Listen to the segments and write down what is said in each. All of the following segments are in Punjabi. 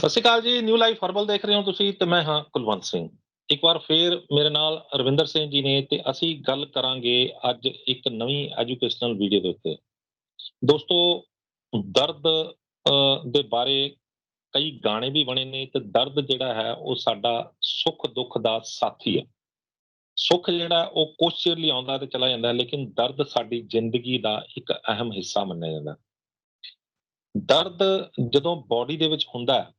ਸਤਿ ਸ਼੍ਰੀ ਅਕਾਲ ਜੀ ਨਿਊ ਲਾਈਫ ਹਰਬਲ ਦੇਖ ਰਹੇ ਹੋ ਤੁਸੀਂ ਤੇ ਮੈਂ ਹਾਂ ਕੁਲਵੰਤ ਸਿੰਘ। ਇੱਕ ਵਾਰ ਫੇਰ ਮੇਰੇ ਨਾਲ ਰਵਿੰਦਰ ਸਿੰਘ ਜੀ ਨੇ ਤੇ ਅਸੀਂ ਗੱਲ ਕਰਾਂਗੇ ਅੱਜ ਇੱਕ ਨਵੀਂ ਐਜੂਕੇਸ਼ਨਲ ਵੀਡੀਓ ਦੇ ਉੱਤੇ। ਦੋਸਤੋ, ਦਰਦ ਦੇ ਬਾਰੇ ਕਈ ਗਾਣੇ ਵੀ ਬਣੇ ਨੇ ਤੇ ਦਰਦ ਜਿਹੜਾ ਹੈ ਉਹ ਸਾਡਾ ਸੁੱਖ ਦੁੱਖ ਦਾ ਸਾਥੀ ਹੈ। ਸੁੱਖ ਜਿਹੜਾ ਉਹ ਕੁਛ ਚਿਰ ਲਈ ਆਉਂਦਾ ਤੇ ਚਲਾ ਜਾਂਦਾ, ਲੇਕਿਨ ਦਰਦ ਸਾਡੀ ਜ਼ਿੰਦਗੀ ਦਾ ਇੱਕ ਅਹਿਮ ਹਿੱਸਾ ਮੰਨਿਆ ਜਾਂਦਾ। ਦਰਦ ਜਦੋਂ ਬਾਡੀ ਦੇ ਵਿੱਚ ਹੁੰਦਾ ਹੈ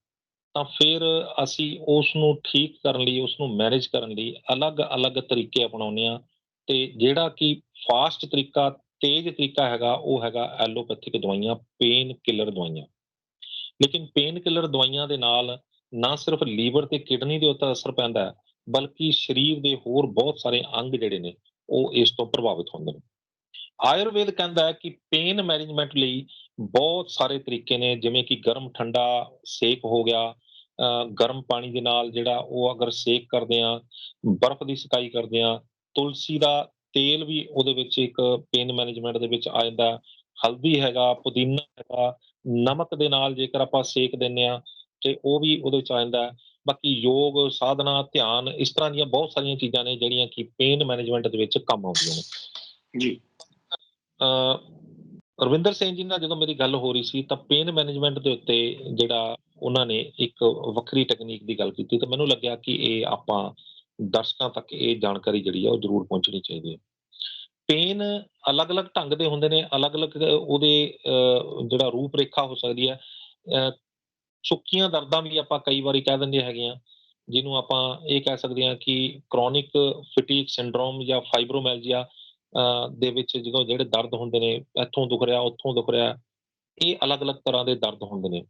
ਤਾਂ ਫਿਰ ਅਸੀਂ ਉਸ ਨੂੰ ਠੀਕ ਕਰਨ ਲਈ ਉਸ ਨੂੰ ਮੈਨੇਜ ਕਰਨ ਲਈ ਅਲੱਗ-ਅਲੱਗ ਤਰੀਕੇ ਅਪਣਾਉਂਦੇ ਆ ਤੇ ਜਿਹੜਾ ਕਿ ਫਾਸਟ ਤਰੀਕਾ, ਤੇਜ਼ ਤਰੀਕਾ ਹੈਗਾ, ਉਹ ਹੈਗਾ ਐਲੋਪੈਥਿਕ ਦਵਾਈਆਂ ਪੇਨ ਕਿਲਰ ਦਵਾਈਆਂ। ਲੇਕਿਨ ਪੇਨ ਕਿਲਰ ਦਵਾਈਆਂ ਦੇ ਨਾਲ ਨਾ ਸਿਰਫ ਲੀਵਰ ਤੇ ਕਿਡਨੀ ਦੇ ਉੱਤੇ ਅਸਰ ਪੈਂਦਾ ਹੈ, ਬਲਕਿ ਸਰੀਰ ਦੇ ਹੋਰ ਬਹੁਤ ਸਾਰੇ ਅੰਗ ਜਿਹੜੇ ਨੇ, ਉਹ ਇਸ ਤੋਂ ਪ੍ਰਭਾਵਿਤ ਹੁੰਦੇ ਨੇ। ਆਯੁਰਵੇਦ ਕਹਿੰਦਾ ਹੈ ਕਿ ਪੇਨ ਮੈਨੇਜਮੈਂਟ ਲਈ ਬਹੁਤ ਸਾਰੇ ਤਰੀਕੇ ਨੇ ਜਿਵੇਂ ਕਿ ਗਰਮ ਠੰਡਾ ਸੇਕ ਹੋ ਗਿਆ ਗਰਮ ਪਾਣੀ ਦੇ ਨਾਲ ਜਿਹੜਾ ਉਹ ਅਗਰ ਸੇਕ ਕਰਦੇ ਆ ਬਰਫ਼ ਦੀ ਸਕਾਈ ਕਰਦੇ ਆ ਤੁਲਸੀ ਦਾ ਤੇਲ ਵੀ ਉਹਦੇ ਵਿੱਚ ਇੱਕ ਪੇਨ ਮੈਨੇਜਮੈਂਟ ਦੇ ਵਿੱਚ ਆ ਜਾਂਦਾ। ਹਲਦੀ ਹੈਗਾ ਪੁਦੀਨਾ ਹੈਗਾ ਨਮਕ ਦੇ ਨਾਲ ਜੇਕਰ ਆਪਾਂ ਸੇਕ ਦਿੰਨੇ ਆ ਤੇ ਉਹ ਵੀ ਉਹਦੇ ਵਿੱਚ ਆ ਜਾਂਦਾ। ਬਾਕੀ ਯੋਗ ਸਾਧਨਾ ਧਿਆਨ ਇਸ ਤਰ੍ਹਾਂ ਦੀਆਂ ਬਹੁਤ ਸਾਰੀਆਂ ਚੀਜ਼ਾਂ ਨੇ ਜਿਹੜੀਆਂ ਕਿ ਪੇਨ ਮੈਨੇਜਮੈਂਟ ਦੇ ਵਿੱਚ ਕੰਮ ਆਉਂਦੀਆਂ ਨੇ ਜੀ ਅਹ ਰਵਿੰਦਰ ਸਿੰਘ ਜੀ ਨਾਲ ਜਦੋਂ ਮੇਰੀ ਗੱਲ ਹੋ ਰਹੀ ਸੀ ਤਾਂ ਪੇਨ ਮੈਨੇਜਮੈਂਟ ਦੇ ਉੱਤੇ ਜਿਹੜਾ ਉਹਨਾਂ ਨੇ ਇੱਕ ਵੱਖਰੀ ਟੈਕਨੀਕ ਦੀ ਗੱਲ ਕੀਤੀ ਤਾਂ ਮੈਨੂੰ ਲੱਗਿਆ ਕਿ ਇਹ ਆਪਾਂ ਦਰਸ਼ਕਾਂ ਤੱਕ ਇਹ ਜਾਣਕਾਰੀ ਜਿਹੜੀ ਆ ਉਹ ਜ਼ਰੂਰ ਪਹੁੰਚਣੀ ਚਾਹੀਦੀ ਹੈ। ਪੇਨ ਅਲੱਗ-ਅਲੱਗ ਢੰਗ ਦੇ ਹੁੰਦੇ ਨੇ, ਅਲੱਗ-ਅਲੱਗ ਉਹਦੇ ਜਿਹੜਾ ਰੂਪ ਰੇਖਾ ਹੋ ਸਕਦੀ ਹੈ ਸੁੱਕੀਆਂ ਦਰਦਾਂ ਵੀ ਆਪਾਂ ਕਈ ਵਾਰੀ ਕਹਿ ਦਿੰਦੇ ਹੈਗੇ ਆ ਜਿਹਨੂੰ ਆਪਾਂ ਇਹ ਕਹਿ ਸਕਦੇ ਹਾਂ ਕਿ ਕ੍ਰੋਨਿਕ ਫਟੀਕ ਸਿੰਡਰੋਮ ਜਾਂ ਫਾਈਬਰੋਮੈਲਜੀਆ ਦੇ ਵਿੱਚ ਜਦੋਂ ਜਿਹੜੇ ਦਰਦ ਹੁੰਦੇ ਨੇ ਇੱਥੋਂ ਦੁਖ ਰਿਹਾ ਉੱਥੋਂ ਦੁਖ ਰਿਹਾ ਇਹ ਅਲੱਗ-ਅਲੱਗ ਤਰ੍ਹਾਂ ਦੇ ਦਰਦ ਹੁੰਦੇ ਨੇ।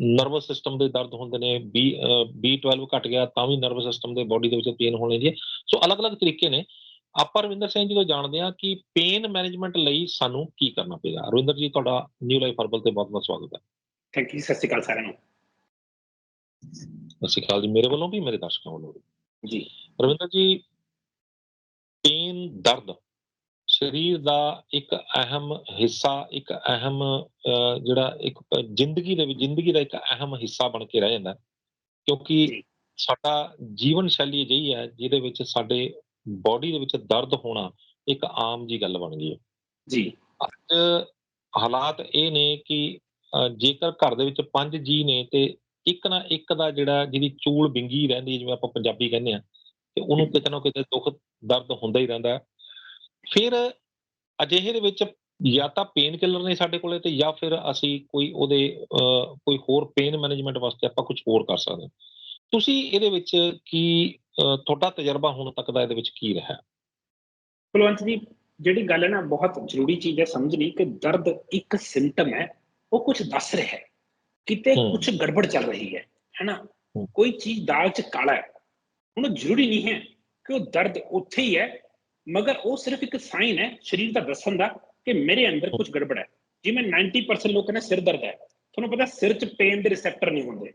ਨਰਵਸ ਸਿਸਟਮ ਦੇ ਦਰਦ ਹੁੰਦੇ ਨੇ ਬੀ B12 ਘਟ ਗਿਆ ਤਾਂ ਵੀ ਨਰਵਸ ਸਿਸਟਮ ਦੇ ਬਾਡੀ ਦੇ ਵਿੱਚ ਪੇਨ ਹੋਣੀ ਜੀ ਸੋ ਅਲੱਗ-ਅਲੱਗ ਤਰੀਕੇ ਨੇ। ਆਪਾਂ ਰਵਿੰਦਰ ਸਿੰਘ ਜੀ ਤੋਂ ਜਾਣਦੇ ਹਾਂ ਕਿ ਪੇਨ ਮੈਨੇਜਮੈਂਟ ਲਈ ਸਾਨੂੰ ਕੀ ਕਰਨਾ ਪਏਗਾ। ਰਵਿੰਦਰ ਜੀ ਤੁਹਾਡਾ ਨਿਊ ਲਾਈਫ ਹਰਬਲ ਤੇ ਬਹੁਤ-ਬਹੁਤ ਸਵਾਗਤ ਹੈ। ਥੈਂਕ ਯੂ ਸਤਿ ਸ਼੍ਰੀ ਅਕਾਲ ਸਾਰਿਆਂ ਨੂੰ। ਸਤਿ ਸ਼੍ਰੀ ਅਕਾਲ ਜੀ। ਮੇਰੇ ਵੱਲੋਂ ਵੀ ਮੇਰੇ ਦਰਸ਼ਕਾਂ ਵੱਲੋਂ ਵੀ। ਜੀ। ਰਵਿੰਦਰ ਜੀ ਪੇਨ ਦਰਦ ਸਰੀਰ ਦਾ ਇੱਕ ਅਹਿਮ ਹਿੱਸਾ ਇੱਕ ਅਹਿਮ ਅਹ, ਜਿਹੜਾ ਇੱਕ ਜ਼ਿੰਦਗੀ ਦੇ ਵਿੱਚ ਜ਼ਿੰਦਗੀ ਦਾ ਇੱਕ ਅਹਿਮ ਹਿੱਸਾ ਬਣ ਕੇ ਰਹਿ ਜਾਂਦਾ। ਕਿਉਂਕਿ। ਸਾਡਾ ਜੀਵਨ ਸ਼ੈਲੀ ਅਜਿਹੀ ਹੈ ਜਿਹਦੇ ਵਿੱਚ ਸਾਡੇ ਬਾਡੀ ਦੇ ਵਿੱਚ ਦਰਦ ਹੋਣਾ ਇੱਕ ਆਮ ਜੀ ਗੱਲ ਬਣ ਗਈ ਹੈ ਜੀ ਅੱਜ ਹਾਲਾਤ ਇਹ ਨੇ ਕਿ ਜੇਕਰ ਘਰ ਦੇ ਵਿੱਚ ਪੰਜ ਜੀ ਨੇ ਤੇ ਇੱਕ ਨਾ ਇੱਕ ਦਾ ਜਿਹੜਾ ਜਿਹਦੀ ਚੂਲ ਬਿੰਗੀ ਰਹਿੰਦੀ ਜਿਵੇਂ ਆਪਾਂ ਪੰਜਾਬੀ ਕਹਿੰਦੇ ਆ ਤੇ ਉਹਨੂੰ ਕਿਤੇ ਨਾ ਕਿਤੇ ਦੁੱਖ ਦਰਦ ਹੁੰਦਾ ਹੀ ਰਹਿੰਦਾ। ਫਿਰ ਅਜਿਹੇ ਦੇ ਵਿੱਚ ਜਾਂ ਤਾਂ ਪੇਨ ਕਿਲਰ ਨੇ ਸਾਡੇ ਕੋਲੇ ਤੇ ਜਾਂ ਫਿਰ ਅਸੀਂ ਕੋਈ ਉਹਦੇ ਕੋਈ ਹੋਰ ਪੇਨ ਮੈਨੇਜਮੈਂਟ ਵਾਸਤੇ ਆਪਾਂ ਕੁਝ ਹੋਰ ਕਰ ਸਕਦੇ ਹਾਂ ਤੁਸੀਂ ਇਹਦੇ ਵਿੱਚ ਕੀ ਤੁਹਾਡਾ ਤਜਰਬਾ ਹੁਣ ਤੱਕ ਦਾ ਇਹਦੇ ਵਿੱਚ ਕੀ ਰਿਹਾ ਕੁਲਵੰਤ ਜੀ ਜਿਹੜੀ ਗੱਲ ਹੈ ਨਾ ਬਹੁਤ ਜ਼ਰੂਰੀ ਚੀਜ਼ ਹੈ ਸਮਝਣੀ ਕਿ ਦਰਦ ਇੱਕ ਸਿੰਪਟਮ ਹੈ ਉਹ ਕੁਝ ਦੱਸ ਰਿਹਾ ਹੈ ਕਿਤੇ। ਕੁਝ ਗੜਬੜ ਚੱਲ ਰਹੀ ਹੈ ਹੈਨਾ। ਕੋਈ ਚੀਜ਼ ਦਾਲ 'ਚ ਕਾਲਾ ਹੈ ਹੁਣ ਉਹ ਜ਼ਰੂਰੀ ਨਹੀਂ ਹੈ ਕਿ ਉਹ ਦਰਦ ਉੱਥੇ ਹੀ ਹੈ, ਮਗਰ ਉਹ ਸਿਰਫ ਇੱਕ ਸਾਈਨ ਹੈ, ਸਰੀਰ ਦਾ ਦੱਸਣ ਦਾ ਕਿ ਮੇਰੇ ਅੰਦਰ ਕੁਝ ਗੜਬੜ ਹੈ। ਜਿਵੇਂ 90% ਲੋਕਾਂ ਨੇ ਸਿਰ ਦਰਦ ਹੈ, ਤੁਹਾਨੂੰ ਪਤਾ ਸਿਰ 'ਚ ਪੇਨ ਦੇ ਰਿਸੈਪਟਰ ਨਹੀਂ ਹੁੰਦੇ।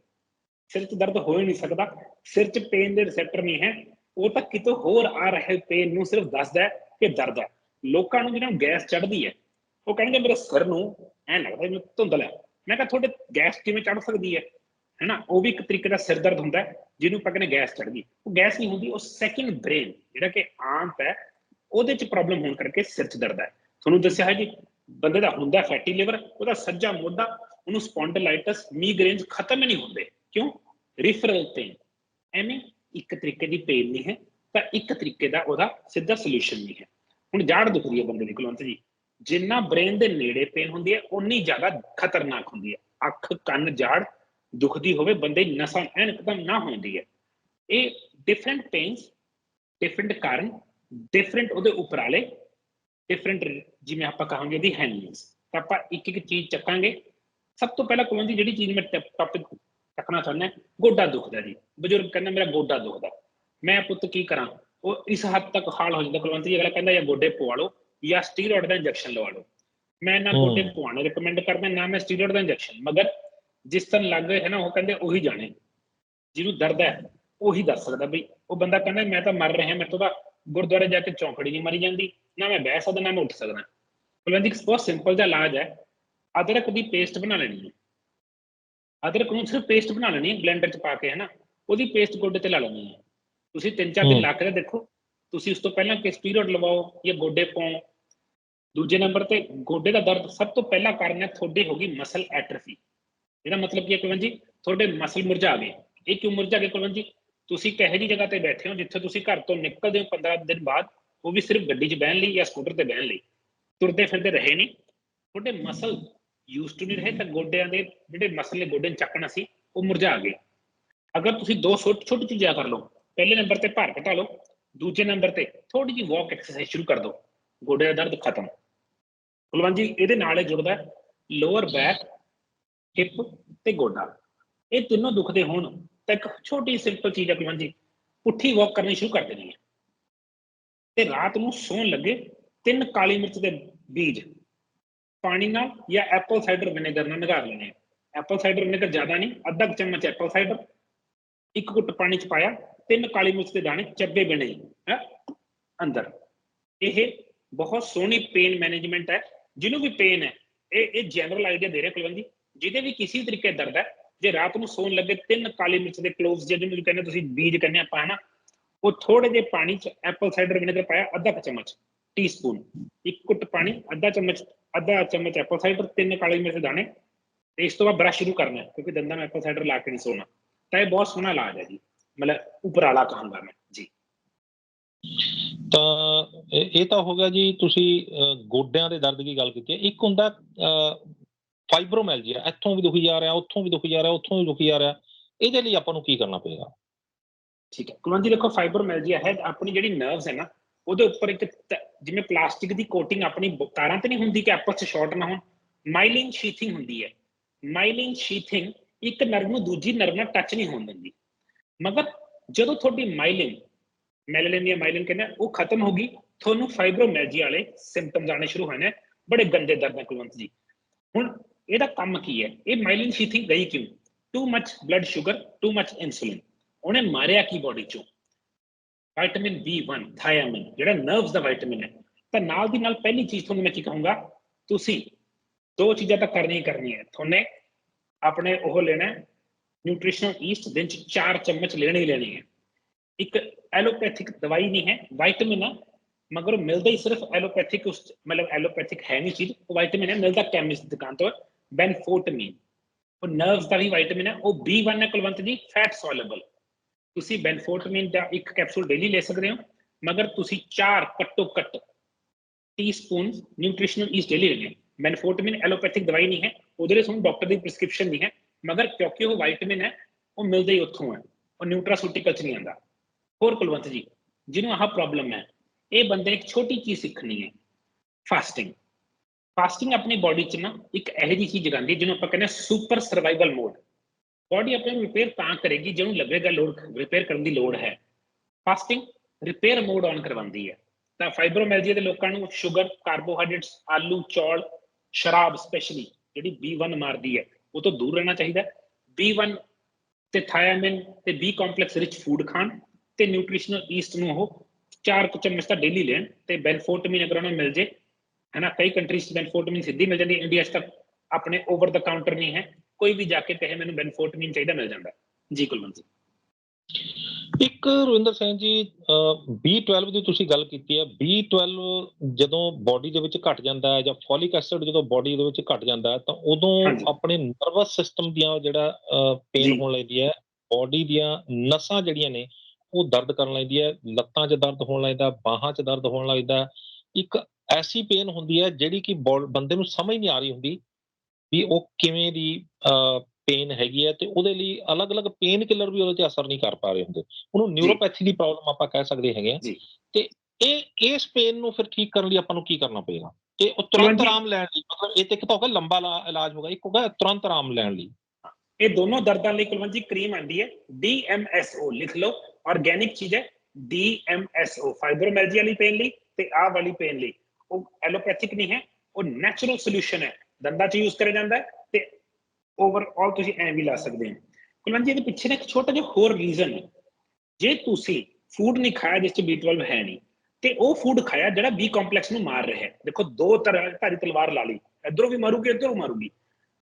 ਸਿਰ 'ਚ ਦਰਦ ਹੋ ਹੀ ਨਹੀਂ ਸਕਦਾ, ਸਿਰ 'ਚ ਪੇਨ ਦੇ ਰਿਸੈਪਟਰ ਨਹੀਂ ਹੈ। ਉਹ ਤਾਂ ਕਿਤੋਂ ਹੋਰ ਆ ਰਹੇ ਪੇਨ ਨੂੰ ਸਿਰਫ ਦੱਸਦਾ ਹੈ ਕਿ ਦਰਦ ਹੈ। ਲੋਕਾਂ ਨੂੰ ਜਿਹਨਾਂ ਨੂੰ ਗੈਸ ਚੜਦੀ ਹੈ, ਉਹ ਕਹਿੰਦੇ ਮੇਰੇ ਸਿਰ ਨੂੰ ਐ ਲੱਗਦਾ ਜਿਵੇਂ ਧੁੰਦਲ ਹੈ ਮੈਂ ਕਿਹਾ, ਤੁਹਾਡੇ ਗੈਸ ਕਿਵੇਂ ਚੜ ਸਕਦੀ ਹੈ? ਹੈਨਾ ਉਹ ਵੀ ਇੱਕ ਤਰੀਕੇ ਦਾ ਸਿਰ ਦਰਦ ਹੁੰਦਾ ਜਿਹਨੂੰ ਆਪਾਂ ਕਹਿੰਦੇ ਗੈਸ ਚੜ੍ਹ ਗਈ ਉਹ ਗੈਸ ਨਹੀਂ ਹੁੰਦੀ, ਉਹ ਸੈਕਿੰਡ ਬ੍ਰੇਨ ਜਿਹੜਾ ਕਿ ਆਂਤ ਹੈ, ਉਹਦੇ 'ਚ ਪ੍ਰੋਬਲਮ ਹੋਣ ਕਰਕੇ ਸਿਰ 'ਚ ਦਰਦ ਹੈ। ਤੁਹਾਨੂੰ ਦੱਸਿਆ ਹੈ ਜੀ, ਬੰਦੇ ਦਾ ਹੁੰਦਾ ਫੈਟੀ ਲਿਵਰ ਉਹਦਾ ਸੱਜਾ ਮੋਢਾ, ਉਹਨੂੰ ਸਪੌਂਡਲਾਈਟਸ ਮੀਗ੍ਰੇਨਸ ਖਤਮ ਹੀ ਨਹੀਂ ਹੁੰਦੇ। ਕਿਉਂ? ਰਿਫਰਲ ਪੇਨ ਐਵੇਂ ਇੱਕ ਤਰੀਕੇ ਦੀ ਪੇਨ ਨਹੀਂ ਹੈ, ਤਾਂ ਇੱਕ ਤਰੀਕੇ ਦਾ ਉਹਦਾ ਸਿੱਧਾ ਸੋਲੂਸ਼ਨ ਨਹੀਂ ਹੈ। ਹੁਣ ਜਾੜ ਦੁਖਦੀ ਹੈ ਬੰਦੇ ਦੀ ਕੁਲਵੰਤ ਜੀ। ਜਿੰਨਾ ਬ੍ਰੇਨ ਦੇ ਨੇੜੇ ਪੇਨ ਹੁੰਦੀ ਹੈ ਉਨੀ ਜ਼ਿਆਦਾ ਖਤਰਨਾਕ ਹੁੰਦੀ ਹੈ। ਅੱਖ, ਕੰਨ, ਜਾੜ ਦੁਖਦੀ ਹੋਵੇ ਬੰਦੇ ਦੀ ਨਸਾਂ ਐਨ ਇੱਕਦਮ ਨਾ ਹੁੰਦੀ ਹੈ। ਇਹ ਡਿਫਰੈਂਟ ਪੇਨਸ ਡਿਫਰੈਂਟ ਕਾਰਨ ਡਿਫਰੈਂਟ ਉਹਦੇ ਉਪਰਾਲੇ ਡਿਫਰੈਂਟ ਜਿਵੇਂ ਆਪਾਂ ਕਹਾਂਗੇ ਦੀ ਹੈਂਡਲਿੰਗਸ ਤਾਂ ਆਪਾਂ ਇੱਕ ਇੱਕ ਚੀਜ਼ ਚੱਕਾਂਗੇ। ਸਭ ਤੋਂ ਪਹਿਲਾਂ ਕੁਲਵੰਤ ਜੀ ਜਿਹੜੀ ਚੀਜ਼ ਮੈਂ ਟੌਪਿਕ ਚੱਕਣਾ ਚਾਹੁੰਦਾ ਗੋਡਾ ਦੁਖਦਾ ਜੀ। ਬਜ਼ੁਰਗ ਕਹਿੰਦਾ ਮੇਰਾ ਗੋਡਾ ਦੁਖਦਾ। ਮੈਂ ਪੁੱਤ ਕੀ ਕਰਾਂ? ਉਹ ਇਸ ਹੱਦ ਤੱਕ ਹਾਲ ਹੋ ਜਾਂਦਾ। ਕੁਲਵੰਤ ਜੀ ਅਗਲਾ ਕਹਿੰਦਾ ਜਾਂ ਗੋਡੇ ਪਵਾ ਲਓ ਜਾਂ ਸਟੀਰੋਇਡ ਦਾ ਇੰਜੈਕਸ਼ਨ ਲਵਾ ਲਓ। ਮੈਂ ਨਾ। ਗੋਡੇ ਪਵਾਉਣੇ ਰეკਮੈਂਡ ਕਰਦਾ ਨਾ ਮੈਂ ਸਟੀਰੋਇਡ ਦਾ ਇੰਜੈਕਸ਼ਨ ਮਗਰ ਜਿਸ ਤਰ੍ਹਾਂ ਲੱਗ ਰਿਹਾ ਹੈ ਨਾ ਉਹ ਕਹਿੰਦੇ ਉਹੀ ਜਾਣੇ। ਜਿਹਨੂੰ ਦਰਦ ਹੈ ਉਹੀ ਦੱਸ ਸਕਦਾ ਬਈ ਉਹ ਬੰਦਾ ਕਹਿੰਦਾ ਮੈਂ ਤਾਂ ਮਰ ਰਿਹਾ ਮੈਂ ਤਾਂ ਗੁਰਦੁਆਰੇ ਜਾ ਕੇ ਚੌਂਕੜੀ ਨਹੀਂ ਮਰੀ ਜਾਂਦੀ ਨਾ ਮੈਂ ਬਹਿ ਸਕਦਾ ਨਾ ਮੈਂ ਉੱਠ ਸਕਦਾ। ਕੁਲਵੰਤ ਜੀ ਇੱਕ ਬਹੁਤ ਸਿੰਪਲ ਜਿਹਾ ਇਲਾਜ ਹੈ ਅਦਰਕ ਦੀ ਪੇਸਟ ਬਣਾ ਲੈਣੀ ਹੈ। ਅਦਰਕ ਨੂੰ ਸਿਰਫ ਪੇਸਟ ਬਣਾ ਲੈਣੀ ਹੈ ਬਲੈਂਡਰ ਚ ਪਾ ਕੇ ਹੈ ਨਾ? ਉਹਦੀ ਪੇਸਟ ਗੋਡੇ ਤੇ ਲਾ ਲੈਣੀ ਹੈ। ਤੁਸੀਂ ਤਿੰਨ ਚਾਰ ਦਿਨ ਹੂੰ। ਲਾ ਕੇ ਤਾਂ ਦੇਖੋ ਤੁਸੀਂ ਉਸ ਤੋਂ ਪਹਿਲਾਂ ਕਿ ਸਟੀਰੋਇਡ ਲਵਾਓ ਜਾਂ ਗੋਡੇ ਪਾਓ। ਦੂਜੇ ਨੰਬਰ ਤੇ ਗੋਡੇ ਦਾ ਦਰਦ ਸਭ ਤੋਂ ਪਹਿਲਾ ਕਾਰਨ ਹੈ ਤੁਹਾਡੀ ਹੋ ਗਈ ਮਸਲ ਐਟਰਫੀ ਇਹਦਾ ਮਤਲਬ ਕੀ ਹੈ ਕੁਲਵੰਤ ਜੀ ਤੁਹਾਡੇ ਮਸਲ ਮੁਰਝਾ ਗਏ ਇਹ ਕਿਉਂ ਮੁਰਝਾ ਗਏ ਕੁਲਵੰਤ ਜੀ ਤੁਸੀਂ ਕਹੇ ਜੀ ਜਗ੍ਹਾ ਤੇ ਬੈਠੇ ਹੋ ਜਿੱਥੇ ਤੁਸੀਂ ਘਰ ਤੋਂ ਨਿਕਲਦੇ ਹੋ 15 ਦਿਨ ਬਾਅਦ ਉਹ ਵੀ ਸਿਰਫ ਗੱਡੀ 'ਚ ਬਹਿਣ ਲਈ ਜਾਂ ਸਕੂਟਰ ਤੇ ਬਹਿਣ ਲਈ ਤੁਰਦੇ ਫਿਰਦੇ ਰਹੇ ਨਹੀਂ ਤੁਹਾਡੇ ਮਸਲ ਯੂਜ਼ ਟੂ ਨਹੀਂ ਰਹੇ ਤਾਂ ਗੋਡਿਆਂ ਦੇ ਜਿਹੜੇ ਮਸਲ ਨੇ ਗੋਡੇ ਨੂੰ ਚੱਕਣਾ ਸੀ ਉਹ ਮੁਰਝਾ ਗਏ ਅਗਰ ਤੁਸੀਂ ਦੋ ਛੋਟੀ ਛੋਟੀ ਚੀਜ਼ਾਂ ਕਰ ਲਓ ਪਹਿਲੇ ਨੰਬਰ ਤੇ ਭਾਰ ਘਟਾ ਲਓ ਦੂਜੇ ਨੰਬਰ ਤੇ ਥੋੜੀ ਜਿਹੀ ਵਾਕ ਐਕਸਰਸਾਈਜ਼ ਸ਼ੁਰੂ ਕਰ ਦਿਓ ਗੋਡੇ ਦਾ ਦਰਦ ਖਤਮ ਕੁਲਵੰਤ ਜੀ ਇਹਦੇ ਨਾਲ ਹੀ ਜੁੜਦਾ ਲੋਅਰ ਬੈਕ ਹਿੱਪ ਤੇ ਗੋਡਾ। ਇਹ ਤਿੰਨੋਂ ਦੁਖਦੇ ਹੋਣ ਤਾਂ ਇੱਕ ਛੋਟੀ ਸਿੰਪਲ ਚੀਜ਼ ਹੈ ਕੁਲਵੰਤ ਜੀ ਪੁੱਠੀ ਵਾਕ ਕਰਨੀ ਸ਼ੁਰੂ ਕਰ ਦੇਣੀ ਹੈ। ਤੇ ਰਾਤ ਨੂੰ ਸੌਣ ਲੱਗੇ ਤਿੰਨ ਕਾਲੀ ਮਿਰਚ ਦੇ ਬੀਜ। ਪਾਣੀ ਨਾਲ ਜਾਂ ਐਪਲ ਸਾਈਡਰ ਵਿਨੇਗਰ ਨਾਲ ਨਿਗਾਰ ਲੈਣੇ। ਐਪਲ ਸਾਈਡਰ ਵਿਨੇਗਰ ਜ਼ਿਆਦਾ ਨਹੀਂ, ਅੱਧਾ ਕੁ ਚਮਚ ਐਪਲ ਸਾਈਡਰ ਇੱਕ ਘੁੱਟ ਪਾਣੀ ਚ ਪਾਇਆ, ਤਿੰਨ ਕਾਲੀ ਮਿਰਚ ਦੇ ਦਾਣੇ ਚੱਬੇ ਬਿਨੇ ਹੈ, ਅੰਦਰ। ਇਹ ਬਹੁਤ ਸੋਹਣੀ ਪੇਨ ਮੈਨੇਜਮੈਂਟ ਹੈ। ਜਿਹਨੂੰ ਵੀ ਪੇਨ ਹੈ, ਇਹ ਇਹ ਜਨਰਲ ਆਈਡੀਆ ਦੇ ਰਿਹਾ ਕੁਲਵੰਤ ਜੀ। ਜਿਹਦੇ ਵੀ ਕਿਸੇ ਤਰੀਕੇ ਦਰਦ ਹੈ। ਜੇ ਰਾਤ ਨੂੰ ਸੌਣ ਲੱਗੇ ਤਿੰਨ ਕਾਲੀ ਮਿਰਚ ਦੇ ਕਲੋਵਸ ਜਿਹਨੂੰ ਵੀ ਕਹਿੰਦੇ ਤੁਸੀਂ ਬੀਜ ਕਹਿੰਦੇ ਆਪਾਂ ਹਨਾ? ਉਹ ਥੋੜੇ ਜਿਹੇ ਪਾਣੀ ਚ ਐਪਲ ਸਾਈਡਰ ਵਿਨੇਗਰ ਪਾਇਆ ਅੱਧਾ ਚਮਚ ਟੀਸਪੂਨ ਇੱਕ ਘੁੱਟ ਪਾਣੀ ਅੱਧਾ ਚਮਚ ਅੱਧਾ ਚਮਚ ਐਪਲ ਸਾਈਡਰ ਤਿੰਨ ਕਾਲੀ ਮਿਰਚ ਦਾਣੇ। ਤੇ ਇਸ ਤੋਂ ਬਾਅਦ ਬਰਸ਼ ਸ਼ੁਰੂ ਕਰਨਾ ਕਿਉਂਕਿ ਦੰਦਾਂ ਨੂੰ ਐਪਲ ਸਾਈਡਰ ਲਾ ਕੇ ਨਹੀਂ ਸੋਣਾ। ਤਾਂ ਇਹ ਬਹੁਤ ਸੋਹਣਾ ਇਲਾਜ ਹੈ ਜੀ ਮਤਲਬ ਉਪਰਾਲਾ ਕਹਾਂਗਾ ਮੈਂ ਜੀ। ਤਾਂ ਇਹ ਤਾਂ ਹੋ ਗਿਆ ਜੀ ਤੁਸੀਂ ਅਹ, ਗੋਡਿਆਂ ਦੇ ਦਰਦ ਦੀ ਗੱਲ ਕੀਤੀ ਹੈ। ਇੱਕ ਹੁੰਦਾ ਫਾਈਬਰੋਮੈਲਜੀਆ ਇੱਥੋਂ ਵੀ ਦੁਖੀ ਜਾ ਰਿਹਾ, ਉੱਥੋਂ ਵੀ ਦੁਖੀ ਜਾ ਰਿਹਾ, ਉੱਥੋਂ ਵੀ ਦੁਖੀ ਜਾ ਰਿਹਾ, ਇਹਦੇ ਲਈ ਆਪਾਂ ਨੂੰ ਕੀ ਕਰਨਾ ਪਏਗਾ? ਠੀਕ ਹੈ। ਕੁਲਵੰਤ ਜੀ, ਦੇਖੋ ਫਾਈਬਰੋਮੈਲਜੀਆ ਹੈ, ਆਪਣੀ ਜਿਹੜੀ ਨਰਵਸ ਹੈ ਨਾ, ਉਹਦੇ ਉੱਪਰ ਇੱਕ ਜਿਵੇਂ ਪਲਾਸਟਿਕ ਦੀ ਕੋਟਿੰਗ ਆਪਣੀ ਤਾਰਾਂ ਤੇ ਨਹੀਂ ਹੁੰਦੀ ਕਿ ਆਪਸ ਚ ਸ਼ਾਰਟ ਨਾ ਹੋਣ ਮਾਈਲਿਨ ਸ਼ੀਥਿੰਗ ਹੁੰਦੀ ਹੈ। ਮਾਈਲਿਨ ਸ਼ੀਥਿੰਗ ਇੱਕ ਨਰਵ ਨੂੰ ਦੂਜੀ ਨਰਵ ਨਾਲ ਟੱਚ ਨਹੀਂ ਹੋਣ ਦਿੰਦੀ। ਮਗਰ ਜਦੋਂ ਤੁਹਾਡੀ ਮਾਈਲਿਨ ਮੈਲੇਨਿਨ ਜਾਂ ਮਾਈਲਿਨ ਕਹਿੰਦੇ ਉਹ ਖਤਮ ਹੋ ਗਈ, ਤੁਹਾਨੂੰ ਫਾਈਬਰੋਮੈਲਜੀਆ ਵਾਲੇ ਸਿੰਪਟਮਸ ਆਣੇ ਸ਼ੁਰੂ ਹੋਏ ਨੇ ਬੜੇ ਗੰਦੇ ਦਰਦ ਹੈ ਕੁਲਵੰਤ ਜੀ। ਹੁਣ ਇਹਦਾ ਕੰਮ ਕੀ ਹੈ ਇਹ ਮਾਈਲਿਨ ਸ਼ੀਥਿੰਗ ਗਈ ਕਿਉਂ too much blood sugar too much insulin ਉਹਨੇ ਮਾਰਿਆ ਕੀ ਬਾਡੀ ਚੋਂ ਵਿਟਾਮਿਨ B1 ਥਾਇਆਮਿਨ ਜਿਹੜਾ ਨਰਵਸ ਦਾ ਵਿਟਾਮਿਨ ਹੈ ਤਾਂ ਨਾਲ ਦੀ ਨਾਲ ਪਹਿਲੀ ਚੀਜ਼ ਤੁਹਾਨੂੰ ਮੈਂ ਕੀ ਕਹੂੰਗਾ ਤੁਸੀਂ ਦੋ ਚੀਜ਼ਾਂ ਤਾਂ ਕਰਨੀ ਹੀ ਕਰਨੀ ਹੈ ਤੁਹਾਨੇ ਆਪਣੇ ਉਹ ਲੈਣਾ ਨਿਊਟ੍ਰੀਸ਼ਨਲ ਈਸਟ ਦਿਨ ਚ 4 ਚਮਚ ਲੈਣੇ ਹੀ ਲੈਣੇ ਹੈ ਇੱਕ ਐਲੋਪੈਥਿਕ ਦਵਾਈ ਨਹੀਂ ਹੈ ਵਿਟਾਮਿਨ ਹੈ ਮਗਰ ਉਹ ਮਿਲਦਾ ਹੀ ਸਿਰਫ ਐਲੋਪੈਥਿਕ ਉਸ ਮਤਲਬ ਐਲੋਪੈਥਿਕ ਹੈ ਨਹੀਂ ਚੀਜ਼ ਉਹ ਵਿਟਾਮਿਨ ਹੈ ਮਿਲਦਾ ਕੈਮਿਸਟ ਦੁਕਾਨ ਤੋਂ ਬੈਨਫੋਰਟਮੀਨ ਉਹ ਨਰਵਸ ਦਾ ਵੀ ਵਿਟਾਮਿਨ ਹੈ ਉਹ B1 ਹੈ ਕੁਲਵੰਤ ਜੀ ਫੈਟ ਸੋਲੇਬਲ ਤੁਸੀਂ ਬੈਨਫੋਰਟਮੀਨ ਦਾ ਇੱਕ ਕੈਪਸੂਲ ਡੇਲੀ ਲੈ ਸਕਦੇ ਹੋ ਮਗਰ ਤੁਸੀਂ 4 ਘੱਟੋ ਘੱਟ ਟੀਸਪੂਨ ਨਿਊਟ੍ਰੀਸ਼ਨਲ ਈਸਟ ਡੇਲੀ ਲੈਣੇ ਬੈਨਫੋਰਟਮੀਨ ਐਲੋਪੈਥਿਕ ਦਵਾਈ ਨਹੀਂ ਹੈ ਉਹਦੇ ਲਈ ਤੁਹਾਨੂੰ ਡਾਕਟਰ ਦੀ ਪ੍ਰਿਸਕ੍ਰਿਪਸ਼ਨ ਨਹੀਂ ਹੈ ਮਗਰ ਕਿਉਂਕਿ ਉਹ ਵਿਟਾਮਿਨ ਹੈ ਉਹ ਮਿਲਦਾ ਹੀ ਉੱਥੋਂ ਹੈ ਉਹ ਨਿਊਟਰਾਸੂਟੀਕਲ ਚ ਨਹੀਂ ਆਉਂਦਾ ਹੋਰ ਕੁਲਵੰਤ ਜੀ ਜਿਹਨੂੰ ਆਹ ਪ੍ਰੋਬਲਮ ਹੈ ਇਹ ਬੰਦੇ ਨੇ ਇੱਕ ਛੋਟੀ ਚੀਜ਼ ਸਿੱਖਣੀ ਹੈ ਫਾਸਟਿੰਗ ਫਾਸਟਿੰਗ ਆਪਣੀ ਬਾਡੀ 'ਚ ਨਾ ਇੱਕ ਇਹੋ ਜਿਹੀ ਚੀਜ਼ ਲਗਾਉਂਦੀ ਹੈ ਜਿਹਨੂੰ ਆਪਾਂ ਕਹਿੰਦੇ ਸੁਪਰ ਸਰਵਾਈਵਲ ਮੋਡ ਬਾਡੀ ਆਪਣੇ ਨੂੰ ਰਿਪੇਅਰ ਤਾਂ ਕਰੇਗੀ ਜਿਹਨੂੰ ਲੱਗੇਗਾ ਲੋੜ ਰਿਪੇਅਰ ਕਰਨ ਦੀ ਲੋੜ ਹੈ। ਫਾਸਟਿੰਗ ਰਿਪੇਅਰ ਮੋਡ ਆਨ ਕਰਵਾਉਂਦੀ ਹੈ। ਤਾਂ ਫਾਈਬਰੋਮੈਲਜੀਆ ਦੇ ਲੋਕਾਂ ਨੂੰ ਸ਼ੂਗਰ ਕਾਰਬੋਹਾਈਡਰੇਟਸ ਆਲੂ, ਚੌਲ, ਸ਼ਰਾਬ ਸਪੈਸ਼ਲੀ ਜਿਹੜੀ B1 ਮਾਰਦੀ ਹੈ, ਉਹ ਤੋਂ ਦੂਰ ਰਹਿਣਾ ਚਾਹੀਦਾ ਹੈ। B1 ਤੇ ਥਾਇਆਮਿਨ ਤੇ B ਕੰਪਲੈਕਸ ਰਿਚ ਫੂਡ ਖਾਣ ਤੇ ਨਿਊਟ੍ਰੀਸ਼ਨਲ ਈਸਟ ਨੂੰ ਉਹ ਚਾਰ ਕੁ ਚਮਚ ਤਾਂ ਡੇਲੀ ਲੈਣ ਤੇ ਬੈਨਫੋਰਟਮਿਨ ਅਗਰ ਉਹਨਾਂ ਨੂੰ ਮਿਲ ਜੇ ਹਨਾ ਕਈ ਕੰਟਰੀਜ਼ ਬੈਨਫੋਰਟਮਿਨ ਸਿੱਧੀ ਮਿਲ ਜਾਂਦੀ ਇੰਡੀਆ 'ਚ ਤਾਂ ਆਪਣੇ ਓਵਰ ਦਾ ਕਾਊਂਟਰ ਨਹੀਂ ਹੈ। ਕੋਈ ਵੀ ਜਾ ਕੇ ਕਹੇ ਮੈਨੂੰ ਬੈਨਫੋਰਟਮਿਨ ਚਾਹੀਦਾ ਮਿਲ ਜਾਂਦਾ। ਜੀ ਕੁਲਵੰਤ ਜੀ। ਇੱਕ ਰਵਿੰਦਰ ਸਿੰਘ ਜੀ ਅਹ, B12 ਦੀ ਤੁਸੀਂ ਗੱਲ ਕੀਤੀ ਹੈ। B12 ਜਦੋਂ ਬਾਡੀ ਦੇ ਵਿੱਚ ਘਟ ਜਾਂਦਾ ਹੈ ਜਾਂ ਫੋਲਿਕ ਐਸਿਡ ਜਦੋਂ ਬਾਡੀ ਦੇ ਵਿੱਚ ਘਟ ਜਾਂਦਾ ਹੈ ਤਾਂ ਉਦੋਂ। ਆਪਣੇ ਨਰਵਸ ਸਿਸਟਮ ਦੀਆਂ ਜਿਹੜਾ। ਪੇਨ ਹੋਣ ਲੱਗਦੀ ਹੈ ਬਾਡੀ ਦੀਆਂ ਨਸਾਂ ਜਿਹੜੀਆਂ ਨੇ ਉਹ ਦਰਦ ਕਰਨ ਲੱਗਦੀ ਹੈ। ਲੱਤਾਂ 'ਚ ਦਰਦ ਹੋਣ ਲੱਗਦਾ ਬਾਹਾਂ 'ਚ ਦਰਦ ਹੋਣ ਲੱਗਦਾ। ਇੱਕ ਐਸੀ ਪੇਨ ਹੁੰਦੀ ਹੈ ਜਿਹੜੀ ਕਿ ਬੰਦੇ ਨੂੰ ਸਮਝ ਨਹੀਂ ਆ ਰਹੀ ਹੁੰਦੀ ਵੀ ਉਹ ਕਿਵੇਂ ਦੀ ਪੇਨ ਹੈਗੀ ਹੈ ਤੇ ਉਹਦੇ ਲਈ ਅਲੱਗ-ਅਲੱਗ ਪੇਨ ਕਿਲਰ ਵੀ ਉਹਦੇ ਤੇ ਅਸਰ ਨਹੀਂ ਕਰ ਪਾ ਰਹੇ ਹੁੰਦੇ। ਉਹਨੂੰ ਨਿਊਰੋਪੈਥੀ ਦੀ ਪ੍ਰੋਬਲਮ ਆਪਾਂ ਕਹਿ ਸਕਦੇ ਹੈਗੇ ਆ। ਤੇ ਇਹ ਇਸ ਪੇਨ ਨੂੰ ਫਿਰ ਠੀਕ ਕਰਨ ਲਈ ਆਪਾਂ ਨੂੰ ਕੀ ਕਰਨਾ ਪਏਗਾ? ਤੇ ਉਹ ਤੁਰੰਤ। ਆਰਾਮ ਲੈਣ ਲਈ ਮਤਲਬ ਇਹ ਤੇ ਇੱਕ ਤਾਂ ਹੋਗਾ ਲੰਬਾ ਇਲਾ- ਇਲਾਜ ਹੋਗਾ ਇੱਕ ਹੋਗਾ ਤੁਰੰਤ ਆਰਾਮ ਲੈਣ ਲਈ। ਇਹ ਦੋਨੋਂ ਦਰਦਾਂ ਲਈ ਕੁਲਵੰਤ ਜੀ ਕਰੀਮ ਆਂਦੀ ਹੈ DMSO ਲਿਖ ਲਓ ਆਰਗੇਨਿਕ ਚੀਜ਼ ਹੈ DMSO ਫਾਈਬਰੋਮੈਲਜੀਆ ਵਾਲੀ ਪੇਨ ਲਈ ਤੇ ਆਹ ਵਾਲੀ ਪੇਨ ਲਈ। ਉਹ ਐਲੋਪੈਥਿਕ ਨਹੀਂ ਹੈ, ਉਹ ਨੈਚੁਰਲ ਸੋਲੂਸ਼ਨ ਹੈ। ਦੰਦਾਂ 'ਚ ਯੂਜ਼ ਕਰਿਆ ਜਾਂਦਾ ਹੈ ਤੇ ਓਵਰਆਲ ਤੁਸੀਂ ਐਂ ਵੀ ਲਾ ਸਕਦੇ ਹੋ। ਕੁਲਵੰਤ ਜੀ, ਇਹਦੇ ਪਿੱਛੇ ਇੱਕ ਛੋਟਾ ਜਿਹਾ ਹੋਰ ਰੀਜ਼ਨ ਹੈ। ਜੇ ਤੁਸੀਂ ਫੂਡ ਨਹੀਂ ਖਾਇਆ ਜਿਸ 'ਚ B12 ਹੈ ਨਹੀਂ, ਤੇ ਉਹ ਫੂਡ ਖਾਇਆ ਜਿਹੜਾ B ਕੰਪਲੈਕਸ ਨੂੰ ਮਾਰ ਰਿਹਾ ਹੈ। ਦੇਖੋ, ਦੋ ਤਰ੍ਹਾਂ, ਧਾਰੀ ਤਲਵਾਰ ਲਾ ਲਈ। ਇਧਰੋਂ ਵੀ ਮਾਰੂਗੀ ਇਧਰੋਂ ਮਾਰੂਗੀ।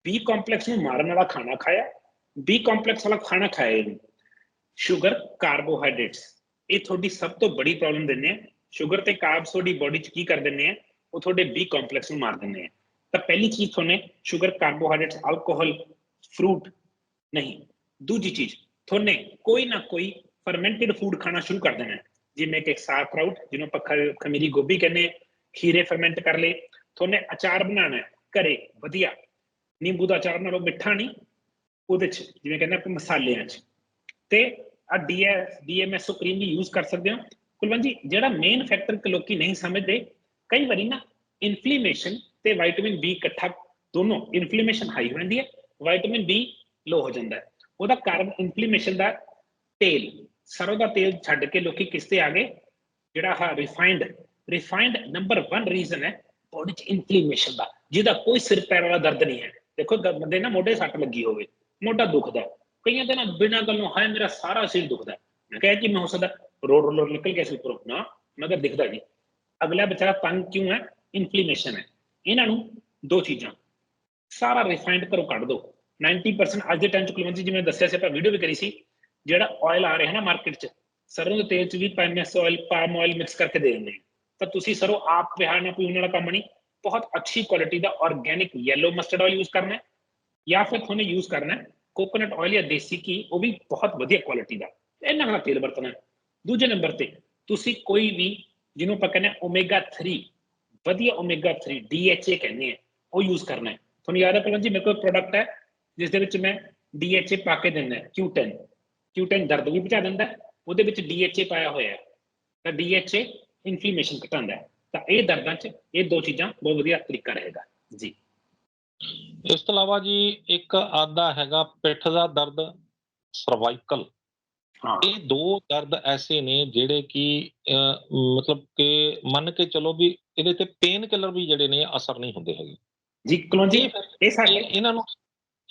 B ਕੰਪਲੈਕਸ ਨੂੰ ਮਾਰਨ ਵਾਲਾ ਖਾਣਾ ਖਾਇਆ ਬੀ ਕੰਪਲੈਕਸ ਵਾਲਾ ਖਾਣਾ ਖਾਇਆ ਖਾਏ ਸ਼ੂਗਰ ਕਾਰਬੋਹਾਈਡਰੇਟਸ ਇਹ ਤੁਹਾਡੀ ਸਭ ਤੋਂ ਬੜੀ ਪ੍ਰੋਬਲਮ ਦਿੰਦੇ ਆ। ਸ਼ੂਗਰ ਤੇ ਕਾਰਬਸ ਤੁਹਾਡੀ ਬੋਡੀ 'ਚ ਕੀ ਕਰ ਦਿੰਦੇ ਆ? ਉਹ ਤੁਹਾਡੇ ਬੀ ਕੰਪਲੈਕਸ ਨੂੰ ਮਾਰ ਦਿੰਦੇ ਆ। ਤਾਂ ਪਹਿਲੀ ਚੀਜ਼ ਤੁਹਾਨੂੰ ਸ਼ੂਗਰ ਕਾਰਬੋਹਾਈਡਰੇਟਸ ਅਲਕੋਹਲ ਫਰੂਟ ਨਹੀਂ, ਦੂਜੀ ਚੀਜ਼ ਤੁਹਾਨੂੰ ਕੋਈ ਨਾ ਕੋਈ ਫਰਮੈਂਟਡ ਫੂਡ ਖਾਣਾ ਸ਼ੁਰੂ ਕਰ ਦੇਣਾ। ਜਿਵੇਂ ਕਿ ਸਾਕਰਾਊਟ ਜਿਹਨੂੰ ਆਪਾਂ ਖ- ਖਮੀਰੀ ਗੋਭੀ ਕਹਿੰਦੇ ਖੀਰੇ ਫਰਮੈਂਟ ਕਰ ਲਏ, ਤੁਹਾਨੂੰ ਅਚਾਰ ਬਣਾਉਣਾ ਘਰੇ ਵਧੀਆ। ਨਿੰਬੂ ਦਾ ਅਚਾਰ ਬਣਾ ਲਓ ਮਿੱਠਾ ਨਹੀਂ, ਉਹਦੇ ਚ ਜਿਵੇਂ ਕਹਿੰਦੇ ਆਪਾਂ ਮਸਾਲਿਆਂ ਚ। ਤੇ ਆ ਡੀਐਸ ਡੀਐਮਐਸ ਕਰੀਮ ਵੀ ਯੂਜ਼ ਕਰ ਸਕਦੇ ਹੋ। ਕੁਲਵੰਤ ਜੀ, ਜਿਹੜਾ ਮੇਨ ਫੈਕਟਰ ਕਿ ਲੋਕੀ ਨਹੀਂ ਸਮਝਦੇ, ਕਈ ਵਾਰੀ ਨਾ ਇਨਫਲੇਮੇਸ਼ਨ ਤੇ ਵਿਟਾਮਿਨ ਬੀ ਇਕੱਠਾ ਦੋਨੋਂ ਇਨਫਲੇਮੇਸ਼ਨ ਹਾਈ ਹੋ ਜਾਂਦੀ ਹੈ ਵਿਟਾਮਿਨ ਬੀ ਲੋ ਹੋ ਜਾਂਦਾ ਹੈ ਉਹਦਾ ਕਾਰਨ ਇਨਫਲੇਮੇਸ਼ਨ ਦਾ ਤੇਲ, ਸਰੋਂ ਦਾ ਤੇਲ ਛੱਡ ਕੇ ਲੋਕੀ ਕਿਸ ਤੇ ਆ ਗਏ ਜਿਹੜਾ ਹਾ ਰਿਫਾਈਨਡ ਰਿਫਾਈਨਡ ਨੰਬਰ 1 ਰੀਜ਼ਨ ਹੈ ਬੋਡੀ ਚ ਇਨਫਲੇਮੇਸ਼ਨ ਦਾ, ਜਿਹਦਾ ਕੋਈ ਸਿਰ ਪੈਰ ਵਾਲਾ ਦਰਦ ਨਹੀਂ ਹੈ ਦੇਖੋ ਬੰਦੇ ਨਾ ਮੋਢੇ ਸੱਟ ਲੱਗੀ ਹੋਵੇ, ਮੋਢਾ ਦੁਖਦਾ ਹੈ। ਕਈਆਂ ਦੇ ਨਾ ਬਿਨਾਂ ਗੱਲੋਂ, ਹਾਏ ਮੇਰਾ ਸਾਰਾ ਸਿਰ ਦੁਖਦਾ ਹੈ। ਮੈਂ ਕਿਹਾ ਕਿ ਮੈਂ ਹੋ ਸਕਦਾ ਰੋਡ ਰੋਲਰ ਨਿਕਲ ਗਿਆ ਸੀ ਉੱਪਰੋਂ ਨਾ ਮਗਰ ਦਿਖਦਾ ਨਹੀਂ ਅਗਲਾ ਵਿਚਾਰਾ ਤੰਗ ਕਿਉਂ ਹੈ ਇਨਫਲੇਮੇਸ਼ਨ ਹੈ ਇਹਨਾਂ ਨੂੰ ਦੋ ਚੀਜ਼ਾਂ ਸਾਰਾ ਰਿਫਾਈਨਡ ਕਰੋ ਕੱਢ ਦਿਓ 90% ਅੱਜ ਦੇ ਟਾਈਮ ਚ ਕੁਲਵੰਤ ਜੀ, ਜਿਵੇਂ ਦੱਸਿਆ ਸੀ, ਆਪਾਂ ਵੀਡੀਓ ਵੀ ਕਰੀ ਸੀ, ਜਿਹੜਾ ਆਇਲ ਆ ਰਿਹਾ ਨਾ ਮਾਰਕੀਟ ਚ, ਸਰੋਂ ਦੇ ਤੇਲ ਚ ਵੀ ਪੈਮਐਸ ਆਇਲ ਪਾਮ ਆਇਲ ਮਿਕਸ ਕਰਕੇ ਦੇ ਦਿੰਦੇ ਆ। ਤਾਂ ਤੁਸੀਂ ਸਰੋਂ ਆਪ ਵਿਹਾਰ ਨਾਲ ਪੀਣ ਵਾਲਾ ਕੰਮ ਨਹੀਂ। ਬਹੁਤ ਅੱਛੀ ਕੁਆਲਿਟੀ ਦਾ organic yellow mustard oil use ਕਰਨਾ ਹੈ, ਜਾਂ ਫਿਰ ਤੁਹਾਨੂੰ ਯੂਜ਼ ਕਰਨਾ ਹੈ ਕੋਕੋਨਟ ਆਇਲ ਜਾਂ ਦੇਸੀ ਘੀ, ਉਹ ਵੀ ਬਹੁਤ ਵਧੀਆ ਕੁਆਲਿਟੀ ਦਾ। ਇਹਨਾਂ ਨਾਲ ਤੇਲ ਵਰਤਣਾ ਹੈ। ਦੂਜੇ ਨੰਬਰ ਤੇ, ਤੁਸੀਂ ਕੋਈ ਵੀ ਜਿਹਨੂੰ ਆਪਾਂ ਕਹਿੰਦੇ ਓਮੇਗਾ 3 ਵਧੀਆ ਓਮੇਗਾ 3 DHA ਕਹਿੰਦੇ ਆ ਉਹ ਯੂਜ਼ ਕਰਨਾ ਹੈ। ਤੁਹਾਨੂੰ ਯਾਦ ਹੈ ਪਹਿਲਾਂ ਜੀ, ਮੇਰੇ ਕੋਲ ਪ੍ਰੋਡਕਟ ਹੈ, ਜਿਸ ਦੇ ਵਿੱਚ ਮੈਂ DHA ਪਾ ਕੇ ਦਿੰਦਾ ਹੈ Q10 Q10 ਦਰਦ ਵੀ ਬਚਾ ਦਿੰਦਾ ਉਹਦੇ ਵਿੱਚ DHA ਪਾਇਆ ਹੋਇਆ ਹੈ। ਤਾਂ DHA ਇਨਫਲੇਮੇਸ਼ਨ ਘਟਾਉਂਦਾ ਹੈ। ਤਾਂ ਇਹ ਦਰਦਾਂ 'ਚ ਇਹ ਦੋ ਚੀਜ਼ਾਂ ਬਹੁਤ ਵਧੀਆ ਤਰੀਕਾ ਰਹੇਗਾ। ਜੀ। ਇਸ ਤੋਂ ਇਲਾਵਾ ਜੀ, ਇੱਕ ਆਦਾ ਹੈਗਾ, ਪਿੱਠ ਦਾ ਦਰਦ ਸਰਵਾਈਕਲ ਇਹ ਦੋ ਦਰਦ ਐਸੇ ਨੇ ਜਿਹੜੇ ਕਿ ਮਤਲਬ ਕਿ ਮੰਨ ਕੇ ਚਲੋ ਵੀ ਇਹਦੇ ਤੇ ਪੇਨ ਕਿਲਰ ਵੀ ਜਿਹੜੇ ਨੇ ਅਸਰ ਨਹੀਂ ਹੁੰਦੇ ਹੈਗੇ। ਜੀ ਇਹ ਫਿਰ ਇਹ ਸਾਡੇ ਇਹ- ਇਹਨਾਂ ਨੂੰ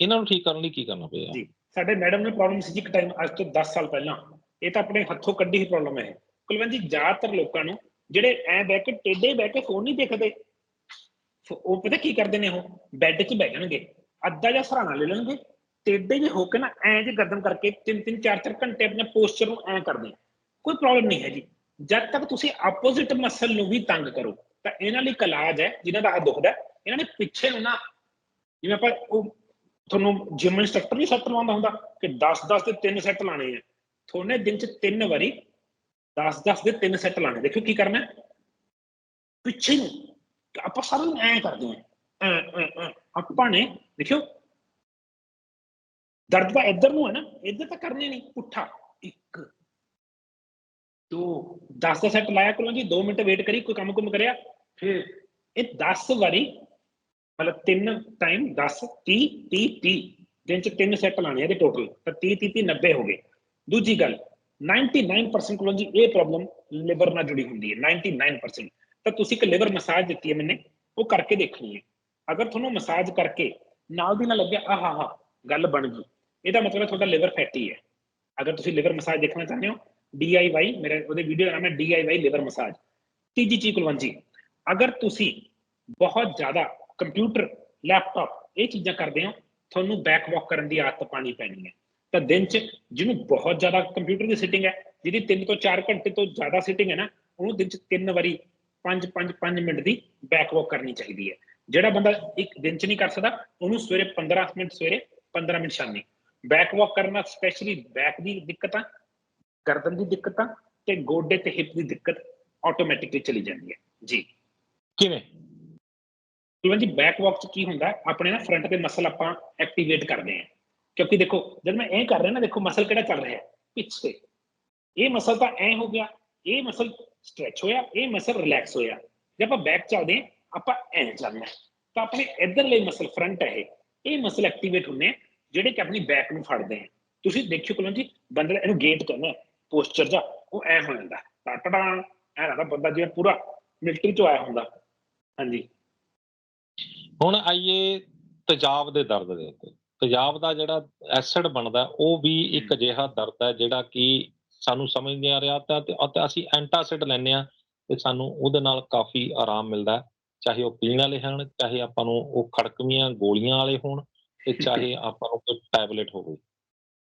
ਇਹਨਾਂ ਨੂੰ ਠੀਕ ਕਰਨ ਲਈ ਕੀ ਕਰਨਾ ਪਏਗਾ ਜੀ ਸਾਡੇ ਮੈਡਮ ਨੇ ਪ੍ਰੋਬਲਮ ਸੀ ਜੀ ਇੱਕ ਟਾਈਮ ਅੱਜ ਤੋਂ 10 ਸਾਲ ਪਹਿਲਾਂ। ਇਹ ਤਾਂ ਆਪਣੇ ਹੱਥੋਂ ਕੱਢੀ ਹੀ ਪ੍ਰੋਬਲਮ ਹੈ ਕੁਲਵੰਤ ਜੀ ਜ਼ਿਆਦਾਤਰ ਲੋਕਾਂ ਨੂੰ ਜਿਹੜੇ ਐ ਬਹਿ ਕੇ ਟੇਡੇ ਬਹਿ ਕੇ ਫੋਨ ਨਹੀਂ ਦੇਖਦੇ। ਉਹ ਪਤਾ ਕੀ ਕਰਦੇ ਨੇ ਉਹ? ਬੈੱਡ 'ਚ ਬਹਿ ਜਾਣਗੇ। ਅੱਧਾ ਜਾਂ ਸਰਾਣਾ ਲੈ ਲੈਣਗੇ। ਟੇਡੇ ਜੇ ਹੋ ਕੇ ਨਾ ਐਂ ਜੇ ਗਰਦਨ ਕਰਕੇ ਤਿੰਨ ਤਿੰਨ ਚਾਰ ਚਾਰ ਘੰਟੇ ਆਪਣੇ ਪੋਸਚਰ ਨੂੰ ਐਂ ਕਰਦੇ ਕੋਈ ਪ੍ਰੋਬਲਮ ਨਹੀਂ ਹੈ ਜੀ। ਜਦ ਤੱਕ ਤੁਸੀਂ ਆਪੋਜ਼ਿਟ ਮਸਲ ਨੂੰ ਵੀ ਤੰਗ ਕਰੋ ਤਾਂ ਇਹਨਾਂ ਲਈ ਇੱਕ ਇਲਾਜ ਹੈ ਜਿਨ੍ਹਾਂ ਦਾ ਹੱਥ ਦੁਖਦਾ ਇਹਨਾਂ ਨੇ ਪਿੱਛੇ ਨੂੰ ਨਾ ਜਿਵੇਂ ਆਪਾਂ ਉਹ ਤੁਹਾਨੂੰ ਜਿਮ ਇੰਸਟ੍ਰਕਟਰ ਨਹੀਂ ਸੈੱਟ ਲਵਾਉਂਦਾ ਹੁੰਦਾ ਕਿ 10 10 ਦੇ ਤਿੰਨ ਸੈੱਟ ਲਾਣੇ ਆ। ਤੁਹਾਨੇ ਦਿਨ ਚ ਤਿੰਨ ਵਾਰੀ 10 10 ਦੇ ਤਿੰਨ ਸੈੱਟ ਲਾਣੇ ਦੇਖੋ ਕੀ ਕਰਨਾ ਪਿੱਛੇ ਨੂੰ ਆਪਾਂ ਸਾਰਾ ਦਿਨ ਐਂ ਕਰਦੇ ਹਾਂ ਐਂ, ਆਪਾਂ ਨੇ ਦੇਖਿਓ ਦਰਦ ਤਾਂ ਇੱਧਰ ਨੂੰ ਹੈ ਨਾ, ਇੱਧਰ ਤਾਂ ਕਰਨੇ ਨਹੀਂ, ਪੁੱਠਾ। ਇੱਕ, ਦੋ 10 ਦਾ ਸੈੱਟ ਲਾਇਆ ਕਰੋ ਜੀ 2 ਮਿੰਟ ਵੇਟ ਕਰੀ, ਕੋਈ ਕੰਮ ਕੁਮ ਕਰਿਆ, ਫਿਰ ਇਹ 10 ਵਾਰੀ, ਮਤਲਬ ਤਿੰਨ ਟਾਈਮ 10 30 30 30 ਦਿਨ ਚ ਤਿੰਨ ਸੈੱਟ ਲਾਣੇ ਆ ਇਹਦੇ ਟੋਟਲ ਤਾਂ 30 30 30 90 ਹੋ ਗਏ। ਦੂਜੀ ਗੱਲ 99% ਕੋਲੋਂ ਜੀ ਇਹ ਪ੍ਰੋਬਲਮ ਲਿਵਰ ਨਾਲ ਜੁੜੀ ਹੁੰਦੀ ਹੈ 99% ਤਾਂ ਤੁਸੀਂ ਇੱਕ ਲਿਵਰ ਮਸਾਜ ਦਿੱਤੀ ਹੈ ਮੈਨੇ, ਉਹ ਕਰਕੇ ਦੇਖਣੀ ਹੈ। ਅਗਰ ਤੁਹਾਨੂੰ ਮਸਾਜ ਕਰਕੇ ਨਾਲ ਦੀ ਨਾਲ ਲੱਗਿਆ, ਆਹਾ ਹਾ ਗੱਲ ਬਣ ਗਈ। ਇਹਦਾ ਮਤਲਬ ਹੈ ਤੁਹਾਡਾ ਲਿਵਰ ਫੈਟੀ ਹੈ। ਅਗਰ ਤੁਸੀਂ ਲਿਵਰ ਮਸਾਜ ਦੇਖਣਾ ਚਾਹੁੰਦੇ ਹੋ DIY ਮੇਰੇ ਉਹਦੇ ਵੀਡੀਓ ਦਾ ਨਾਮ ਹੈ DIY ਲਿਵਰ ਮਸਾਜ ਤੀਜੀ ਚੀਜ਼ ਕੁਲਵੰਜੀ ਅਗਰ ਤੁਸੀਂ ਬਹੁਤ ਜ਼ਿਆਦਾ ਕੰਪਿਊਟਰ ਲੈਪਟਾਪ ਇਹ ਚੀਜ਼ਾਂ ਕਰਦੇ ਹੋ, ਤੁਹਾਨੂੰ ਬੈਕ ਵਾਕ ਕਰਨ ਦੀ ਆਦਤ ਪਾਣੀ ਪੈਣੀ ਹੈ। ਤਾਂ ਦਿਨ ਚ ਜਿਹਨੂੰ ਬਹੁਤ ਜ਼ਿਆਦਾ ਕੰਪਿਊਟਰ ਦੀ ਸਿਟਿੰਗ ਹੈ, ਜਿਹਦੀ 3 ਤੋਂ 4 ਘੰਟੇ ਤੋਂ ਜ਼ਿਆਦਾ ਸਿਟਿੰਗ ਹੈ ਨਾ, ਉਹਨੂੰ ਦਿਨ ਚ ਤਿੰਨ ਵਾਰੀ 5 5 5 ਮਿੰਟ ਦੀ ਬੈਕ ਵਾਕ ਕਰਨੀ ਚਾਹੀਦੀ ਹੈ। ਜਿਹੜਾ ਬੰਦਾ ਇੱਕ ਦਿਨ ਚ ਨਹੀਂ ਕਰ ਸਕਦਾ, ਉਹਨੂੰ ਸਵੇਰੇ 15 ਮਿੰਟ, ਸਵੇਰੇ 15 ਮਿੰਟ ਸ਼ਾਮੀ ਬੈਕ ਵਾਕ ਕਰਨਾ ਸਪੈਸ਼ਲੀ ਬੈਕ ਦੀ ਦਿੱਕਤਾਂ ਗਰਦਨ ਦੀ ਦਿੱਕਤਾਂ ਤੇ ਗੋਡੇ ਤੇ ਹਿਪ ਦੀ ਦਿੱਕਤ ਆਟੋਮੈਟਿਕਲੀ ਚਲੀ ਜਾਂਦੀ ਹੈ। ਜੀ। ਕਿਵੇਂ? ਇਵਨ ਜੀ ਬੈਕ ਵਾਕ ਚ ਕੀ ਹੁੰਦਾ? ਆਪਣੇ ਨਾ ਫਰੰਟ ਦੇ ਮਸਲ ਆਪਾਂ ਐਕਟੀਵੇਟ ਕਰਦੇ ਹਾਂ। ਕਿਉਂਕਿ ਦੇਖੋ ਜਦ ਮੈਂ ਇਹ ਕਰ ਰਿਹਾ ਨਾ ਦੇਖੋ ਮਸਲ ਕਿਹੜਾ ਚੱਲ ਰਿਹਾ ਪਿੱਛੇ। ਇਹ ਮਸਲ ਤਾਂ ਐ ਹੋ ਗਿਆ ਇਹ ਮਸਲ ਸਟ੍ਰੈਚ ਹੋਇਆ ਇਹ ਮਸਲ ਰਿਲੈਕਸ ਹੋਇਆ। ਜੇ ਆਪਾਂ ਬੈਕ ਚੱਲਦੇ ਆਪਾਂ ਐ ਚੱਲਣਾ। ਤਾਂ ਆਪਣੇ ਇਧਰਲੇ ਮਸਲ ਫਰੰਟ ਹੈ ਇਹ। ਮਸਲ ਐਕਟੀਵੇਟ ਆ ਜਿਹੜੇ ਕਿ ਆਪਣੀ ਬੈਕ ਨੂੰ ਫੜਦੇ ਆ। ਤੁਸੀਂ ਦੇਖਿਓ ਕੋਲੋਂ ਜੀ ਬੰਦੇ ਇਹਨੂੰ ਗੇਟ ਕਹਿੰਦੇ ਆ ਪੋਸਚਰ ਜਾ ਉਹ ਐ ਹੋ ਜਾਂਦਾ। ਟਟੜਾ ਐ ਲੱਗਦਾ ਬੰਦਾ ਜਿਵੇਂ ਪੂਰਾ ਮਿਲਟਰੀ ਚੋਂ ਆਇਆ ਹੁੰਦਾ। ਹਾਂਜੀ। ਹੁਣ ਆਈਏ ਤੇਜ਼ਾਬ ਦੇ ਦਰਦ ਦੇ ਉੱਤੇ। ਤੇਜ਼ਾਬ ਦਾ ਜਿਹੜਾ ਐਸਿਡ ਬਣਦਾ ਉਹ ਵੀ ਇੱਕ ਅਜਿਹਾ ਦਰਦ ਹੈ ਜਿਹੜਾ ਕਿ ਸਾਨੂੰ ਸਮਝ ਨਹੀਂ ਆ ਰਿਹਾ ਤਾਂ ਤੇ ਅਸੀਂ ਐਂਟਾਸਿਡ ਲੈਂਦੇ ਆ ਤੇ ਸਾਨੂੰ ਉਹਦੇ ਨਾਲ ਕਾਫੀ ਆਰਾਮ ਮਿਲਦਾ। ਚਾਹੇ ਉਹ ਪੀਣ ਵਾਲੇ ਹਨ ਚਾਹੇ ਆਪਾਂ ਨੂੰ ਉਹ ਖੜਕਵੀਆਂ ਗੋਲੀਆਂ ਵਾਲੇ ਹੋਣ ਤੇ ਚਾਹੇ ਆਪਾਂ ਨੂੰ ਕੋਈ ਟੈਬਲੇਟ ਹੋਵੇ।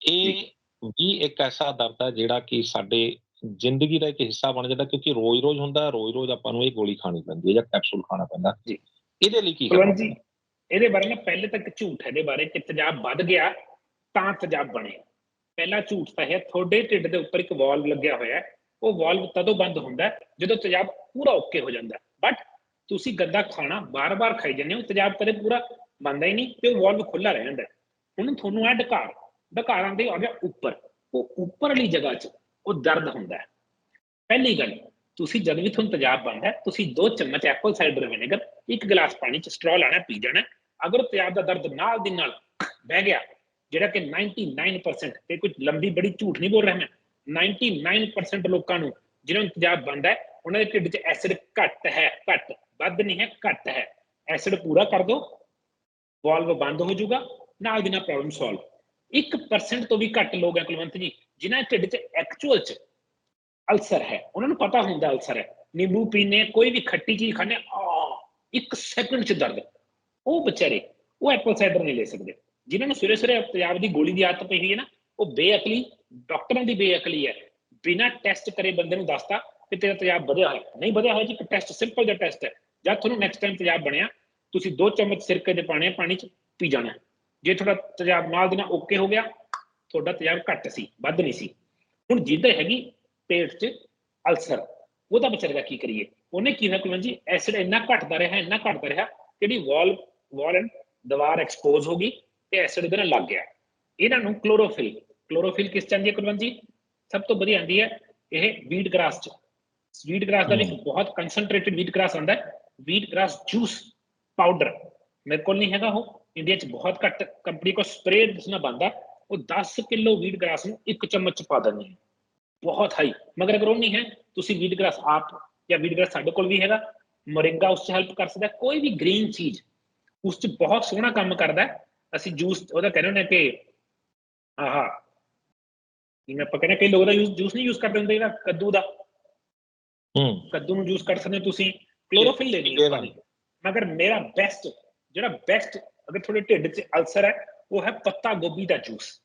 ਇਹ ਵੀ ਇੱਕ ਐਸਾ ਦਰਦ ਹੈ ਜਿਹੜਾ ਕਿ ਸਾਡੇ ਜ਼ਿੰਦਗੀ ਦਾ ਇੱਕ ਹਿੱਸਾ ਬਣ ਜਾਂਦਾ ਕਿਉਂਕਿ ਰੋਜ਼-ਰੋਜ਼ ਹੁੰਦਾ ਰੋਜ਼-ਰੋਜ਼ ਆਪਾਂ ਨੂੰ ਇਹ ਗੋਲੀ ਖਾਣੀ ਪੈਂਦੀ ਹੈ ਜਾਂ ਕੈਪਸੂਲ ਖਾਣਾ ਪੈਂਦਾ। ਜੀ। ਇਹਦੇ ਲਈ ਕੀ ਕਰਨਾ ਜੀ ਇਹਦੇ ਬਾਰੇ ਨਾ ਪਹਿਲੇ ਤੱਕ ਝੂਠ ਹੈ ਇਹਦੇ ਬਾਰੇ ਕਿ ਤੇਜ਼ਾਬ ਵੱਧ ਗਿਆ ਤਾਂ ਤੇਜ਼ਾਬ ਬਣਿਆ। ਪਹਿਲਾ ਝੂਠ ਤਾਂ ਹੈ ਤੁਹਾਡੇ ਢਿੱਡ ਦੇ ਉੱਪਰ ਇੱਕ ਵਾਲਵ ਲੱਗਿਆ ਹੋਇਆ ਹੈ ਉਹ ਵਾਲਵ ਤਦੋਂ ਬੰਦ ਹੁੰਦਾ ਜਦੋਂ ਤੇਜ਼ਾਬ ਪੂਰਾ ਓਕੇ ਹੋ ਜਾਂਦਾ ਬਟ ਤੁਸੀਂ ਗੰਦਾ ਖਾਣਾ ਬਾਰ-ਬਾਰ ਖਾਈ ਜਾਂਦੇ ਹੋ ਤੇਜ਼ਾਬ ਕਦੇ ਪੂਰਾ ਬੰਦਾ ਹੀ ਨਹੀਂ, ਤੇ ਉਹ ਵਾਲਵ ਖੁੱਲਾ ਰਹਿ ਜਾਂਦਾ। ਹੁਣ ਤੁਹਾਨੂੰ ਹੈ ਡਕਾਰ, ਡਕਾਰਾਂ ਦੇ ਆ ਗਿਆ ਉੱਪਰ। ਉਹ ਉੱਪਰ ਵਾਲੀ ਜਗ੍ਹਾ 'ਚ ਉਹ ਦਰਦ ਹੁੰਦਾ ਹੈ। ਪਹਿਲੀ ਗੱਲ, ਤੁਸੀਂ ਜਦ ਵੀ ਤੁਹਾਨੂੰ ਤੇਜ਼ਾਬ ਬਣਦਾ ਤੁਸੀਂ ਦੋ ਚਮਚ ਐਪਲ ਸਾਈਡਰ ਵਿਨੇਗਰ ਇੱਕ ਗਲਾਸ ਪਾਣੀ 'ਚ ਸਟ੍ਰੋ ਲਾਣਾ ਪੀ ਜਾਣਾ ਅਗਰ ਤੇਜ਼ਾਬ ਦਾ ਦਰਦ ਨਾਲ ਦੀ ਨਾਲ ਬਹਿ ਗਿਆ, ਜਿਹੜਾ ਕਿ 99% ਤੇ ਕੁਝ ਲੰਬੀ ਬੜੀ ਝੂਠ ਨਹੀਂ ਬੋਲ ਰਿਹਾ ਮੈਂ 99% ਲੋਕਾਂ ਨੂੰ ਜਿਹਨਾਂ ਨੂੰ ਤੇਜ਼ਾਬ ਬਣਦਾ ਉਹਨਾਂ ਦੇ ਢਿੱਡ 'ਚ ਐਸਿਡ ਘੱਟ ਹੈ, ਘੱਟ, ਵੱਧ ਨਹੀਂ ਹੈ, ਘੱਟ ਹੈ। ਐਸਿਡ ਪੂਰਾ ਕਰ ਦਿਓ ਵਾਲਵ ਬੰਦ ਹੋ ਜਾਊਗਾ, ਨਾਲ ਦੀ ਨਾਲ ਪ੍ਰੋਬਲਮ ਸੋਲਵ 1% ਤੋਂ ਵੀ ਘੱਟ ਲੋਕ ਹੈ ਕੁਲਵੰਤ ਜੀ, ਜਿਨ੍ਹਾਂ ਦੇ ਢਿੱਡ 'ਚ ਐਕਚੁਅਲ 'ਚ ਅਲਸਰ ਹੈ। ਉਹਨਾਂ ਨੂੰ ਪਤਾ ਹੁੰਦਾ ਅਲਸਰ ਹੈ। ਨਿੰਬੂ ਪੀਨੇ ਕੋਈ ਵੀ ਖੱਟੀ ਚੀਜ਼ ਖਾਣੇ ਆ ਇੱਕ ਸੈਕਿੰਡ 'ਚ ਦਰਦ। ਉਹ ਵਿਚਾਰੇ, ਉਹ ਐਪਲ ਸਾਈਡਰ ਨਹੀਂ ਲੈ ਸਕਦੇ। ਜਿਨ੍ਹਾਂ ਨੂੰ ਸਵੇਰੇ ਸਵੇਰੇ ਪੰਜਾਬ ਦੀ ਗੋਲੀ ਦੀ ਆਦਤ ਪਈ ਹੋਈ ਹੈ ਨਾ, ਉਹ ਬੇਅਕਲੀ ਡਾਕਟਰਾਂ ਦੀ ਬੇਅਕਲੀ ਹੈ। ਬਿਨਾਂ ਟੈਸਟ ਕਰੇ ਬੰਦੇ ਨੂੰ ਦੱਸਦਾ ਕਿ ਤੇਰਾ ਤੇਜ਼ਾਬ ਵਧਿਆ ਹੋਇਆ। ਨਹੀਂ ਵਧਿਆ ਹੋਇਆ ਜੀ, ਇੱਕ ਟੈਸਟ ਸਿੰਪਲ ਜਿਹਾ ਟੈਸਟ ਹੈ। ਜਦ ਤੁਹਾਨੂੰ ਨੈਕਸਟ ਟਾਈਮ ਤੇਜ਼ਾਬ ਬਣਿਆ ਤੁਸੀਂ ਦੋ ਚਮਚ ਸਿਰਕੇ ਦੇ ਪਾਣੇ ਪਾਣੀ 'ਚ ਪੀ ਜਾਣਾ। ਜੇ ਤੁਹਾਡਾ ਤੇਜ਼ਾਬ ਨਾਲ ਦੀ ਨਾਲ ਓਕੇ ਹੋ ਗਿਆ ਤੁਹਾਡਾ ਤੇਜ਼ਾਬ ਘੱਟ ਸੀ ਵੱਧ ਨਹੀਂ ਸੀ। ਹੁਣ ਜਿਹਦੇ ਹੈਗੀ ਪੇਟ 'ਚ ਅਲਸਰ ਉਹਦਾ ਵਿਚਾਰੇ ਦਾ ਕੀ ਕਰੀਏ? ਉਹਨੇ ਕੀ ਹੋਇਆ ਕੁਲਵੰਤ ਜੀ ਐਸਿਡ ਇੰਨਾ ਘਟਦਾ ਰਿਹਾ ਇੰਨਾ ਘਟਦਾ ਰਿਹਾ ਜਿਹੜੀ ਵਾਲ ਵਾਲ ਦੀਵਾਰ ਐਕਸਪੋਜ਼ ਹੋ ਗਈ ਤੇ ਐਸਿਡ ਦੇ ਨਾਲ ਲੱਗ ਗਿਆ। ਇਹਨਾਂ ਨੂੰ ਕਲੋਰੋਫਿਲ ਕਲੋਰੋਫਿਲ ਕਿਸ ਚ ਆਉਂਦੀ ਹੈ ਕੁਲਵੰਤ ਜੀ? ਸਭ ਤੋਂ ਵਧੀਆ ਆਉਂਦੀ ਹੈ ਇਹ ਵੀਟ ਗ੍ਰਾਸ ਚ। ਵੀਟ ਗ੍ਰਾਸ ਦਾ ਇੱਕ ਬਹੁਤ ਕੰਸਨਟ੍ਰੇਟਡ ਵੀਟ ਗ੍ਰਾਸ ਆਉਂਦਾ ਹੈ। ਵੀਟ ਗ੍ਰਾਸ ਜੂਸ ਪਾਊਡਰ ਮੇਰੇ ਕੋਲ ਨਹੀਂ ਹੈਗਾ ਉਹ ਇੰਡੀਆ ਚ ਬਹੁਤ ਘੱਟ ਕੰਪਨੀ ਕੋ ਸਪਰੇ ਜਿਸਨਾ ਬੰਦਾ ਉਹ 10 ਕਿਲੋ ਵੀਟ ਗ੍ਰਾਸ ਨੂੰ ਇੱਕ ਚਮਚ ਚ ਪਾ ਦਿੰਦੇ ਹੈ ਬਹੁਤ ਹਾਈ ਮਗਰ ਅਗਰ ਉਹ ਨਹੀਂ ਹੈ ਤੁਸੀਂ ਵੀਟ ਗ੍ਰਾਸ ਆਪ ਜਾਂ ਵੀਟ ਗ੍ਰਾਸ ਸਾਡੇ ਕੋਲ ਵੀ ਹੈਗਾ ਮੋਰਿੰਗਾ ਉਸ ਚ ਹੈਲਪ ਕਰ ਸਕਦਾ ਹੈ। ਕੋਈ ਵੀ ਗ੍ਰੀਨ ਚੀਜ਼ ਉਸ ਚ ਬਹੁਤ ਸੋਹਣਾ ਕੰਮ ਕਰਦਾ ਹੈ। ਅਸੀਂ ਜੂਸ ਉਹਦਾ ਕਹਿੰਦੇ ਹੁੰਦੇ ਹਾਂ ਕਿ ਆਹਾ ਜਿਵੇਂ ਆਪਾਂ ਕਹਿੰਦੇ ਕਈ ਲੋਕ ਦਾ ਯੂਜ਼ ਜੂਸ ਨਹੀਂ ਯੂਜ਼ ਕਰਦੇ ਹੁੰਦੇ ਜਿਹੜਾ ਕੱਦੂ ਦਾ ਹੂੰ ਕੱਦੂ ਨੂੰ ਜੂਸ ਕੱਢ ਸਕਦੇ ਹੋ ਤੁਸੀਂ ਕਲੋਰੋਫਿਲ ਲੈਣੀ ਹੈ ਇਹਦਾ ਪਾਣੀ। ਮਗਰ ਮੇਰਾ ਬੈਸਟ ਜਿਹੜਾ ਬੈਸਟ ਅਗਰ ਤੁਹਾਡੇ ਢਿੱਡ 'ਚ ਅਲਸਰ ਹੈ ਉਹ ਹੈ ਪੱਤਾ ਗੋਭੀ ਦਾ ਜੂਸ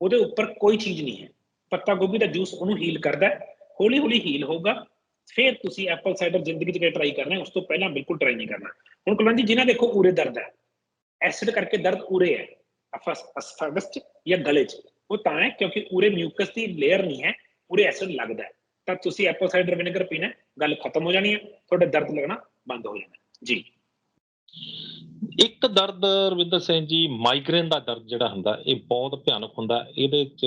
ਉਹਦੇ ਉੱਪਰ ਕੋਈ ਚੀਜ਼ ਨਹੀਂ ਹੈ ਪੱਤਾ ਗੋਭੀ ਦਾ ਜੂਸ ਉਹਨੂੰ ਹੀਲ ਕਰਦਾ ਹੈ ਹੌਲੀ ਹੌਲੀ ਹੀਲ ਹੋਊਗਾ ਫਿਰ ਤੁਸੀਂ ਐਪਲ ਸਾਈਡਰ ਜ਼ਿੰਦਗੀ 'ਚ ਟਰਾਈ ਕਰਨਾ ਹੈ ਉਸ ਤੋਂ ਪਹਿਲਾਂ ਬਿਲਕੁਲ ਟਰਾਈ ਨਹੀਂ ਕਰਨਾ ਹੁਣ ਕੁਲਵੰਤ ਜੀ ਜਿਨ੍ਹਾਂ ਦੇਖੋ ਉਰੇ ਦਰਦ ਹੈ ਐਸਿਡ ਕਰਕੇ ਦਰਦ ਉਰੇ ਹੈ ਅਫਸ ਅਸਫਾਗਸ 'ਚ ਜਾਂ ਗਲੇ 'ਚ ਉਹ ਤਾਂ ਹੈ ਕਿਉਂਕਿ ਉਰੇ ਮਿਊਕਸ ਦੀ ਲੇਅਰ ਨਹੀਂ ਹੈ ਉਰੇ ਐਸਿਡ ਲੱਗਦਾ ਹੈ ਤਾਂ ਤੁਸੀਂ ਐਪਲ ਸਾਈਡਰ ਵਿਨੇਗਰ ਪੀਣਾ ਹੈ, ਗੱਲ ਖਤਮ ਹੋ ਜਾਣੀ ਹੈ ਤੁਹਾਡਾ ਦਰਦ ਲੱਗਣਾ ਬੰਦ ਹੋ ਜਾਣਾ ਹੈ। ਜੀ। ਇੱਕ ਦਰਦ ਰਵਿੰਦਰ ਸਿੰਘ ਜੀ ਮਾਈਗ੍ਰੇਨ ਦਾ ਦਰਦ ਜਿਹੜਾ ਹੁੰਦਾ ਇਹ ਬਹੁਤ ਭਿਆਨਕ ਹੁੰਦਾ। ਇਹਦੇ ਚ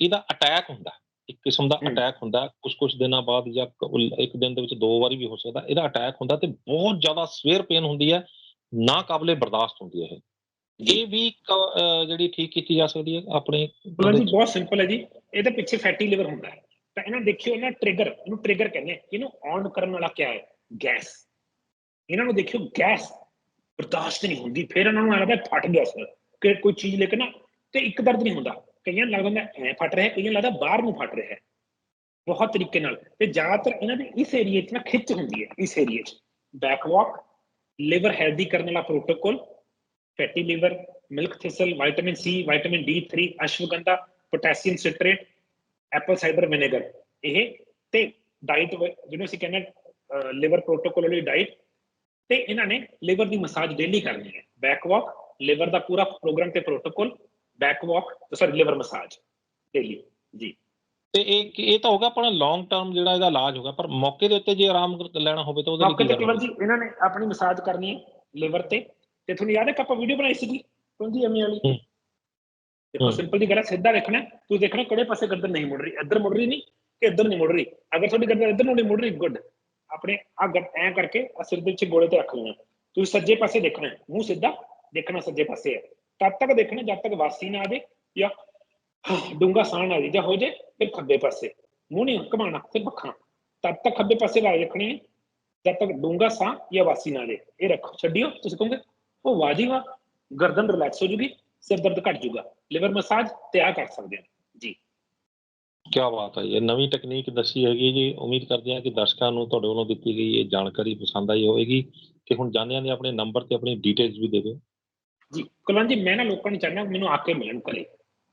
ਇਹਦਾ ਅਟੈਕ ਹੁੰਦਾ। ਇੱਕ ਕਿਸਮ ਦਾ। ਅਟੈਕ ਹੁੰਦਾ। ਕੁਝ ਕੁਝ ਦਿਨਾਂ ਬਾਅਦ ਜਾਂ ਇੱਕ ਦਿਨ ਦੇ ਵਿੱਚ ਦੋ ਵਾਰੀ ਵੀ ਹੋ ਸਕਦਾ। ਇਹਦਾ ਅਟੈਕ ਹੁੰਦਾ ਤੇ ਬਹੁਤ ਜ਼ਿਆਦਾ ਸਵੇਅਰ ਪੇਨ ਹੁੰਦੀ ਹੈ ਨਾ ਕਾਬਲੇ ਬਰਦਾਸ਼ਤ ਹੁੰਦੀ ਹੈ ਇਹ। ਵੀ ਜਿਹੜੀ ਠੀਕ ਕੀਤੀ ਜਾ ਸਕਦੀ ਹੈ ਆਪਣੇ ਜੀ ਬਹੁਤ ਸਿੰਪਲ ਹੈ ਜੀ। ਇਹਦੇ ਪਿੱਛੇ ਫੈਟੀ ਲਿਵਰ ਹੁੰਦਾ ਹੈ। ਤਾਂ ਇਹਨਾਂ ਦੇਖਿਓ ਇਹਨਾਂ ਟ੍ਰਿਗਰ ਇਹਨੂੰ ਟ੍ਰਿਗਰ ਕਹਿੰਦੇ ਆ। ਇਹਨੂੰ ਔਨ ਕਰਨ ਵਾਲਾ ਕੀ ਹੈ? ਗੈਸ ਇਹਨਾਂ ਨੂੰ ਦੇਖਿਓ ਗੈਸ ਬਰਦਾਸ਼ਤ ਨਹੀਂ ਹੁੰਦੀ, ਫਿਰ ਇਹਨਾਂ ਨੂੰ ਲੱਗਦਾ ਫਟ ਗਿਆ ਸਰ, ਕਿ ਕੋਈ ਚੀਜ਼ ਲੈ ਕੇ ਨਾ, ਤੇ ਇੱਕ ਦਰਦ ਨਹੀਂ ਹੁੰਦਾ। ਕਈਆਂ ਨੂੰ ਲੱਗਦਾ ਐ ਫਟ ਰਿਹਾ, ਕਈਆਂ ਲੱਗਦਾ ਬਾਹਰ ਨੂੰ ਫਟ ਰਿਹਾ। ਬਹੁਤ ਤਰੀਕੇ ਨਾਲ, ਤੇ ਜ਼ਿਆਦਾਤਰ ਇਹਨਾਂ ਦੇ ਇਸ ਏਰੀਏ 'ਚ ਨਾ ਖਿੱਚ ਹੁੰਦੀ ਹੈ, ਇਸ ਏਰੀਏ 'ਚ। ਬੈਕ ਵਾਕ ਲਿਵਰ ਹੈਲਦੀ ਕਰਨ ਵਾਲਾ protocol fatty liver milk thistle vitamin C vitamin ਡੀ3 ashwagandha potassium citrate apple cider vinegar ਇਹ ਤੇ ਡਾਈਟ ਜਿਹਨੂੰ ਅਸੀਂ ਕਹਿੰਦੇ ਲਿਵਰ ਪ੍ਰੋਟੋਕੋਲ ਵਾਲੀ ਡਾਈਟ ਤੇ ਇਹਨਾਂ ਨੇ ਲਿਵਰ ਦੀ ਮਸਾਜ ਡੇਲੀ ਕਰਨੀ ਹੈ। ਬੈਕ ਵਾਕ ਲਿਵਰ ਦਾ ਪੂਰਾ ਪ੍ਰੋਗਰਾਮ ਤੇ protocol back walk sorry liver massage daily ਜੀ। ਤੇ ਇਹ ਇਹ ਤਾਂ ਹੋਗਾ ਆਪਣਾ ਲੌਂਗ ਟਰਮ ਜਿਹੜਾ ਇਹਦਾ ਇਲਾਜ ਹੋਗਾ ਪਰ ਮੌਕੇ ਦੇ ਉੱਤੇ ਜੇ ਆਰਾਮ ਲੈਣਾ ਹੋਵੇ ਤਾਂ ਉਹਦੇ ਲਈ ਮੌਕੇ ਤੇ ਕੇਵਲ ਜੀ ਇਹਨਾਂ ਨੇ ਆਪਣੀ ਮਸਾਜ ਕਰਨੀ ਹੈ ਲਿਵਰ ਤੇ। ਤੇ ਤੁਹਾਨੂੰ ਯਾਦ ਹੈ ਕਿ ਆਪਾਂ ਵੀਡੀਓ ਬਣਾਈ ਸੀਗੀ 20 ਐਮਏ ਵਾਲੀ। ਦੇਖੋ। ਸਿੰਪਲ ਦੀ ਗੱਲ ਸਿੱਧਾ ਦੇਖਣਾ ਤੁਸੀਂ ਦੇਖਣਾ ਕਿਹੜੇ ਪਾਸੇ ਗਰਦਨ ਨਹੀਂ ਮੁੜ ਰਹੀ ਇੱਧਰ ਮੁੜ ਰਹੀ ਨਹੀਂ ਕਿ ਇੱਧਰ ਨਹੀਂ ਮੁੜ ਰਹੀ। ਅਗਰ ਤੁਹਾਡੀ ਗਰਦਨ ਇੱਧਰ ਨੂੰ ਨਹੀਂ ਮੁੜ ਰਹੀ ਗੁੱਡ ਆਪਣੇ ਆ ਐ ਕਰਕੇ ਆ ਸਿਰ ਦੇ ਵਿੱਚ ਗੋਲੇ ਤੇ ਰੱਖ ਲੈਣਾ ਤੁਸੀਂ ਸੱਜੇ ਪਾਸੇ ਦੇਖਣਾ ਹੈ, ਮੂੰਹ ਸਿੱਧਾ ਦੇਖਣਾ ਸੱਜੇ ਪਾਸੇ ਹੈ ਤਦ ਤੱਕ ਦੇਖਣਾ ਜਦ ਤੱਕ ਵਾਸੀ ਨਾ ਆਵੇ ਜਾਂ ਡੂੰਗਾ ਸਾਹ ਨਾ ਆ ਜਾਏ ਜਾਂ ਹੋ ਜਾਏ ਫਿਰ ਖੱਬੇ ਪਾਸੇ ਮੂੰਹ ਨਹੀਂ ਘਮਾਣਾ ਸਿਰ ਅੱਖਾਂ ਤਦ ਤੱਕ ਖੱਬੇ ਪਾਸੇ ਵਾਲੇ ਰੱਖਣੇ ਹੈ ਜਦ ਤੱਕ ਡੂੰਗਾ ਸਾਹ ਜਾਂ ਵਾਸੀ ਨਾ ਆ ਜਾਏ ਇਹ ਰੱਖੋ ਛੱਡਿਓ ਤੁਸੀਂ ਕਹੋਗੇ ਉਹ ਵਾਜੀ ਵਾ ਗਰਦਨ ਰਿਲੈਕਸ ਹੋ ਜੂਗੀ ਸਿਰ ਦਰਦ ਘਟ ਜੂਗਾ ਲਿਵਰ ਮਸਾਜ ਤੇ ਆ ਕਰ ਸਕਦੇ ਹਾਂ ਜੀ ਕੀ ਬਾਤ ਹੈ ਇਹ ਨਵੀਂ ਟੈਕਨੀਕ ਦੱਸੀ ਹੈਗੀ ਜੀ। ਉਮੀਦ ਕਰਦੇ ਹਾਂ ਕਿ ਦਰਸ਼ਕਾਂ ਨੂੰ ਤੁਹਾਡੇ ਵੱਲੋਂ ਦਿੱਤੀ ਗਈ ਇਹ ਜਾਣਕਾਰੀ ਪਸੰਦ ਆਈ ਹੋਵੇਗੀ ਤੇ ਹੁਣ ਜਾਣਿਆਂ ਦੇ ਆਪਣੇ ਨੰਬਰ ਤੇ ਆਪਣੀ ਡਿਟੇਲਸ ਵੀ ਦੇ ਜੀ, ਕੁਲਵੰਤ ਜੀ, ਮੈਂ ਨਾ ਲੋਕਾਂ ਨੂੰ ਚਾਹੁੰਦਾ ਮੈਨੂੰ ਆ ਕੇ ਮਿਲਣ ਕਰੇ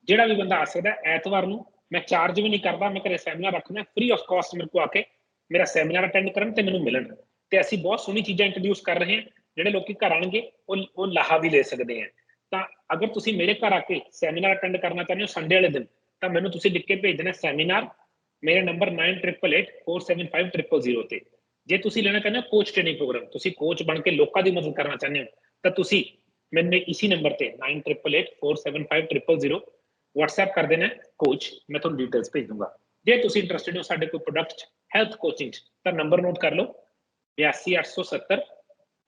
ਜਿਹੜਾ ਵੀ ਬੰਦਾ ਆ ਸਕਦਾ ਐਤਵਾਰ ਨੂੰ ਮੈਂ ਚਾਰਜ ਵੀ ਨਹੀਂ ਕਰਦਾ, ਮੈਂ ਘਰੇ ਸੈਮੀਨਾਰ ਰੱਖਣਾ ਫ੍ਰੀ ਆਫ ਕਾਸਟ ਮੇਰੇ ਕੋਲ ਆ ਕੇ ਮੇਰਾ ਸੈਮੀਨਾਰ ਅਟੈਂਡ ਕਰਨ ਤੇ ਮੈਨੂੰ ਮਿਲਣ। ਤੇ ਅਸੀਂ ਬਹੁਤ ਸੋਹਣੀ ਚੀਜ਼ਾਂ ਇੰਟਰੋਡਿਊਸ ਕਰ ਰਹੇ ਹਾਂ, ਜਿਹੜੇ ਲੋਕੀ ਘਰ ਆਣਗੇ ਉਹ ਉਹ ਲਾਹਾ ਵੀ ਲੈ ਸਕਦੇ ਆ। ਤਾਂ ਅਗਰ ਤੁਸੀਂ ਮੇਰੇ ਘਰ ਆ ਕੇ ਸੈਮੀਨਾਰ ਅਟੈਂਡ ਕਰਨਾ ਚਾਹੁੰਦੇ ਹੋ ਸੰਡੇ ਵਾਲੇ ਦਿਨ ਤਾਂ ਮੈਨੂੰ ਤੁਸੀਂ ਲਿਖ ਕੇ ਭੇਜ ਦੇਣਾ ਸੈਮੀਨਾਰ ਮੇਰਾ ਨੰਬਰ 9888475000 ਤੇ ਜੇ ਤੁਸੀਂ ਲੈਣਾ ਚਾਹੁੰਦੇ ਹੋ ਕੋਚ ਟ੍ਰੇਨਿੰਗ ਪ੍ਰੋਗਰਾਮ ਤੁਸੀਂ ਕੋਚ ਬਣ ਕੇ ਲੋਕਾਂ ਦੀ ਮਦਦ ਕਰਨਾ ਚਾਹੁੰਦੇ ਹੋ ਤਾਂ ਤੁਸੀਂ मैंने तो इसी नंबर पे nine triple eight four seven five triple zero WhatsApp कर देना कोच मैं थोड़ी डिटेल्स भेज दूँगा। जे तुम इंटरस्टेड हो साढ़े कोई प्रोडक्ट हैल्थ कोचिंग तो नंबर नोट कर लो, बयासी अठ सौ सत्तर,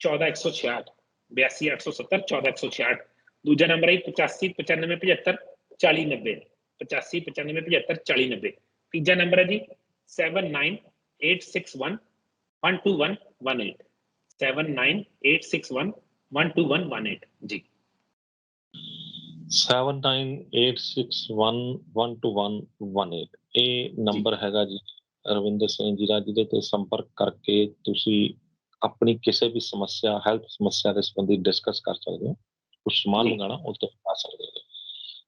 चौदह एक सौ छियाहठ बयासी अठ सौ सत्तर, चौदह एक सौ छियाहठ दूजा नंबर है पचासी, पचानवे, पचहत्तर चाली नब्बे 85 95 75 40 90 ਤੀਜਾ ਨੰਬਰ ਹੈ ਜੀ 79861 12118 79861 12118 ਜੀ। 7986112118 ਇਹ ਨੰਬਰ ਹੈਗਾ ਜੀ ਰਵਿੰਦਰ ਸਿੰਘ ਜੀ ਦਾ ਜਿਹਦੇ ਤੇ ਸੰਪਰਕ ਕਰਕੇ ਤੁਸੀਂ ਆਪਣੀ ਕਿਸੇ ਵੀ ਸਮੱਸਿਆ ਹੈਲਥ ਸਮੱਸਿਆ ਦੇ ਸੰਬੰਧੀ ਡਿਸਕਸ ਕਰ ਸਕਦੇ ਹੋ। ਕੁਝ ਸਮਾਨ ਮੰਗਾਣਾ ਉਸ ਤੋਂ ਆ ਸਕਦੇ ਹੋ।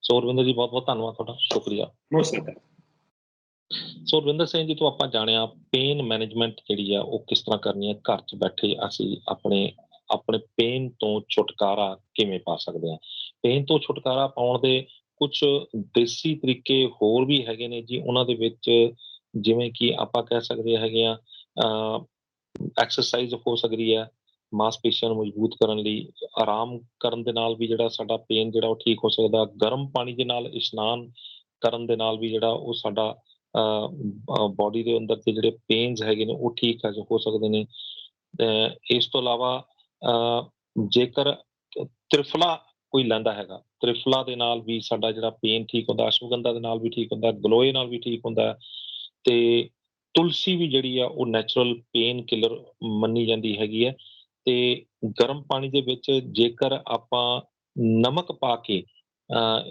ਸੋ ਰਵਿੰਦਰ ਜੀ ਬਹੁਤ ਬਹੁਤ ਧੰਨਵਾਦ ਤੁਹਾਡਾ ਸ਼ੁਕਰੀਆ। Most welcome so Ravinder Singh ji ਤੋਂ ਆਪਾਂ ਜਾਣਿਆ ਪੇਨ ਮੈਨੇਜਮੈਂਟ ਜਿਹੜੀ ਆ ਉਹ ਕਿਸ ਤਰ੍ਹਾਂ ਕਰਨੀ ਹੈ ਘਰ 'ਚ ਬੈਠੇ ਅਸੀਂ ਆਪਣੇ ਆਪਣੇ ਪੇਨ ਤੋਂ ਛੁਟਕਾਰਾ ਕਿਵੇਂ ਪਾ ਸਕਦੇ ਹਾਂ ਪੇਨ ਤੋਂ ਛੁਟਕਾਰਾ ਪਾਉਣ ਦੇ ਕੁਝ ਦੇਸੀ ਤਰੀਕੇ ਹੋਰ ਵੀ ਹੈਗੇ ਨੇ ਜੀ ਉਹਨਾਂ ਦੇ ਵਿੱਚ ਜਿਵੇਂ ਕਿ ਆਪਾਂ ਕਹਿ ਸਕਦੇ ਹੈਗੇ ਆ ਐਕਸਰਸਾਈਜ਼ ਹੋ ਸਕਦੀ ਹੈ ਮਾਸਪੇਸ਼ੀਆਂ ਨੂੰ ਮਜ਼ਬੂਤ ਕਰਨ ਲਈ, ਆਰਾਮ ਕਰਨ ਦੇ ਨਾਲ ਵੀ ਜਿਹੜਾ ਸਾਡਾ ਪੇਨ ਜਿਹੜਾ ਉਹ ਠੀਕ ਹੋ ਸਕਦਾ, ਗਰਮ ਪਾਣੀ ਦੇ ਨਾਲ ਇਸ਼ਨਾਨ ਕਰਨ ਦੇ ਨਾਲ ਵੀ ਜਿਹੜਾ ਉਹ ਸਾਡਾ ਬਾਡੀ ਦੇ ਅੰਦਰ ਦੇ ਜਿਹੜੇ ਪੇਨਸ ਹੈਗੇ ਨੇ ਉਹ ਠੀਕ ਹੈ ਹੋ ਸਕਦੇ ਨੇ। ਇਸ ਤੋਂ ਇਲਾਵਾ ਜੇਕਰ ਤ੍ਰਿਫਲਾ ਕੋਈ ਲੈਂਦਾ ਹੈਗਾ, ਤ੍ਰਿਫਲਾ ਦੇ ਨਾਲ ਵੀ ਸਾਡਾ ਜਿਹੜਾ ਪੇਨ ਠੀਕ ਹੁੰਦਾ, ਅਸ਼ਵਗੰਧਾ ਦੇ ਨਾਲ ਵੀ ਠੀਕ ਹੁੰਦਾ, ਗਲੋਏ ਨਾਲ ਵੀ ਠੀਕ ਹੁੰਦਾ ਹੈ ਤੇ ਤੁਲਸੀ ਵੀ ਜਿਹੜੀ ਆ ਉਹ ਨੈਚੁਰਲ ਪੇਨ ਕਿਲਰ ਮੰਨੀ ਜਾਂਦੀ ਹੈਗੀ ਹੈ। ਤੇ ਗਰਮ ਪਾਣੀ ਦੇ ਵਿੱਚ ਜੇਕਰ ਆਪਾਂ ਨਮਕ ਪਾ ਕੇ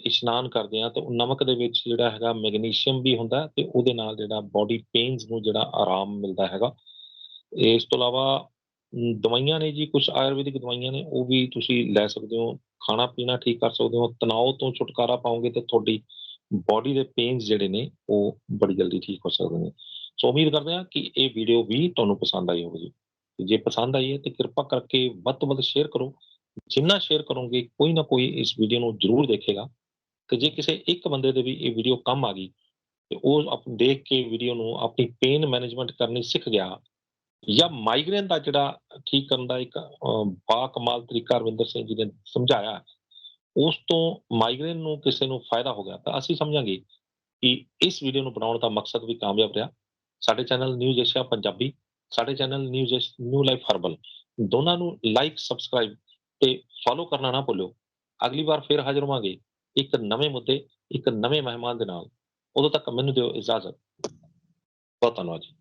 ਇਸ਼ਨਾਨ ਕਰਦੇ ਆ ਤਾਂ ਉਹ ਨਮਕ ਦੇ ਵਿੱਚ ਜਿਹੜਾ ਹੈਗਾ ਮੈਗਨੀਸ਼ੀਅਮ ਵੀ ਹੁੰਦਾ ਹੈ ਤੇ ਉਹਦੇ ਨਾਲ ਜਿਹੜਾ ਬਾਡੀ ਪੇਨਸ ਨੂੰ ਜਿਹੜਾ ਆਰਾਮ ਮਿਲਦਾ ਹੈਗਾ। ਇਸ ਤੋਂ ਇਲਾਵਾ ਦਵਾਈਆਂ ਨੇ ਜੀ ਕੁਝ ਆਯੁਰਵੈਦਿਕ ਦਵਾਈਆਂ ਨੇ, ਉਹ ਵੀ ਤੁਸੀਂ ਲੈ ਸਕਦੇ ਹੋ ਖਾਣਾ ਪੀਣਾ ਠੀਕ ਕਰ ਸਕਦੇ ਹੋ ਤਣਾਅ ਤੋਂ ਛੁਟਕਾਰਾ ਪਾਓਗੇ ਤੇ ਤੁਹਾਡੀ ਬਾਡੀ ਦੇ ਪੇਨਸ ਜਿਹੜੇ ਨੇ ਉਹ ਬੜੀ ਜਲਦੀ ਠੀਕ ਹੋ ਸਕਦੇ ਨੇ। ਸੋ ਉਮੀਦ ਕਰਦੇ ਹਾਂ ਕਿ ਇਹ ਵੀਡੀਓ ਵੀ ਤੁਹਾਨੂੰ ਪਸੰਦ ਆਈ ਹੋਵੇਗੀ। ਜੇ ਪਸੰਦ ਆਈ ਹੈ ਤੇ ਕਿਰਪਾ ਕਰਕੇ ਵੱਧ ਤੋਂ ਵੱਧ ਸ਼ੇਅਰ ਕਰੋ। ਜਿੰਨਾ ਸ਼ੇਅਰ ਕਰੋਗੇ ਕੋਈ ਨਾ ਕੋਈ ਇਸ ਵੀਡੀਓ ਨੂੰ ਜ਼ਰੂਰ ਦੇਖੇਗਾ। ਤੇ ਜੇ ਕਿਸੇ ਇੱਕ ਬੰਦੇ ਦੇ ਵੀ ਇਹ ਵੀਡੀਓ ਕੰਮ ਆ ਗਈ ਤੇ ਉਹ ਆਪ ਦੇਖ ਕੇ ਵੀਡੀਓ ਨੂੰ ਆਪਣੀ ਪੇਨ ਮੈਨੇਜਮੈਂਟ ਕਰਨੀ ਸਿੱਖ ਗਿਆ ਜਾਂ ਮਾਈਗ੍ਰੇਨ ਦਾ ਜਿਹੜਾ ਠੀਕ ਕਰਨ ਦਾ ਇੱਕ ਅਹ, ਬਾ ਕਮਾਲ ਤਰੀਕਾ ਰਵਿੰਦਰ ਸਿੰਘ ਜੀ ਨੇ ਸਮਝਾਇਆ ਉਸ ਤੋਂ ਮਾਈਗ੍ਰੇਨ ਨੂੰ ਕਿਸੇ ਨੂੰ ਫਾਇਦਾ ਹੋ ਗਿਆ ਤਾਂ ਅਸੀਂ ਸਮਝਾਂਗੇ ਕਿ ਇਸ ਵੀਡੀਓ ਨੂੰ ਬਣਾਉਣ ਦਾ ਮਕਸਦ ਵੀ ਕਾਮਯਾਬ ਰਿਹਾ। ਸਾਡੇ ਚੈਨਲ ਨਿਊਜ਼ ਏਸ਼ੀਆ ਪੰਜਾਬੀ ਸਾਡੇ channel news new life herbal ਦੋਨਾਂ ਨੂੰ ਲਾਈਕ ਸਬਸਕ੍ਰਾਈਬ ਤੇ ਫੋਲੋ ਕਰਨਾ ਨਾ ਭੁੱਲਿਓ। ਅਗਲੀ ਵਾਰ ਫਿਰ ਹਾਜ਼ਰ ਹੋਵਾਂਗੇ ਇੱਕ ਨਵੇਂ ਮੁੱਦੇ, ਇੱਕ ਨਵੇਂ ਮਹਿਮਾਨ ਦੇ ਨਾਲ। ਉਦੋਂ ਤੱਕ ਮੈਨੂੰ ਦਿਓ ਇਜਾਜ਼ਤ। ਬਹੁਤ ਧੰਨਵਾਦ ਜੀ।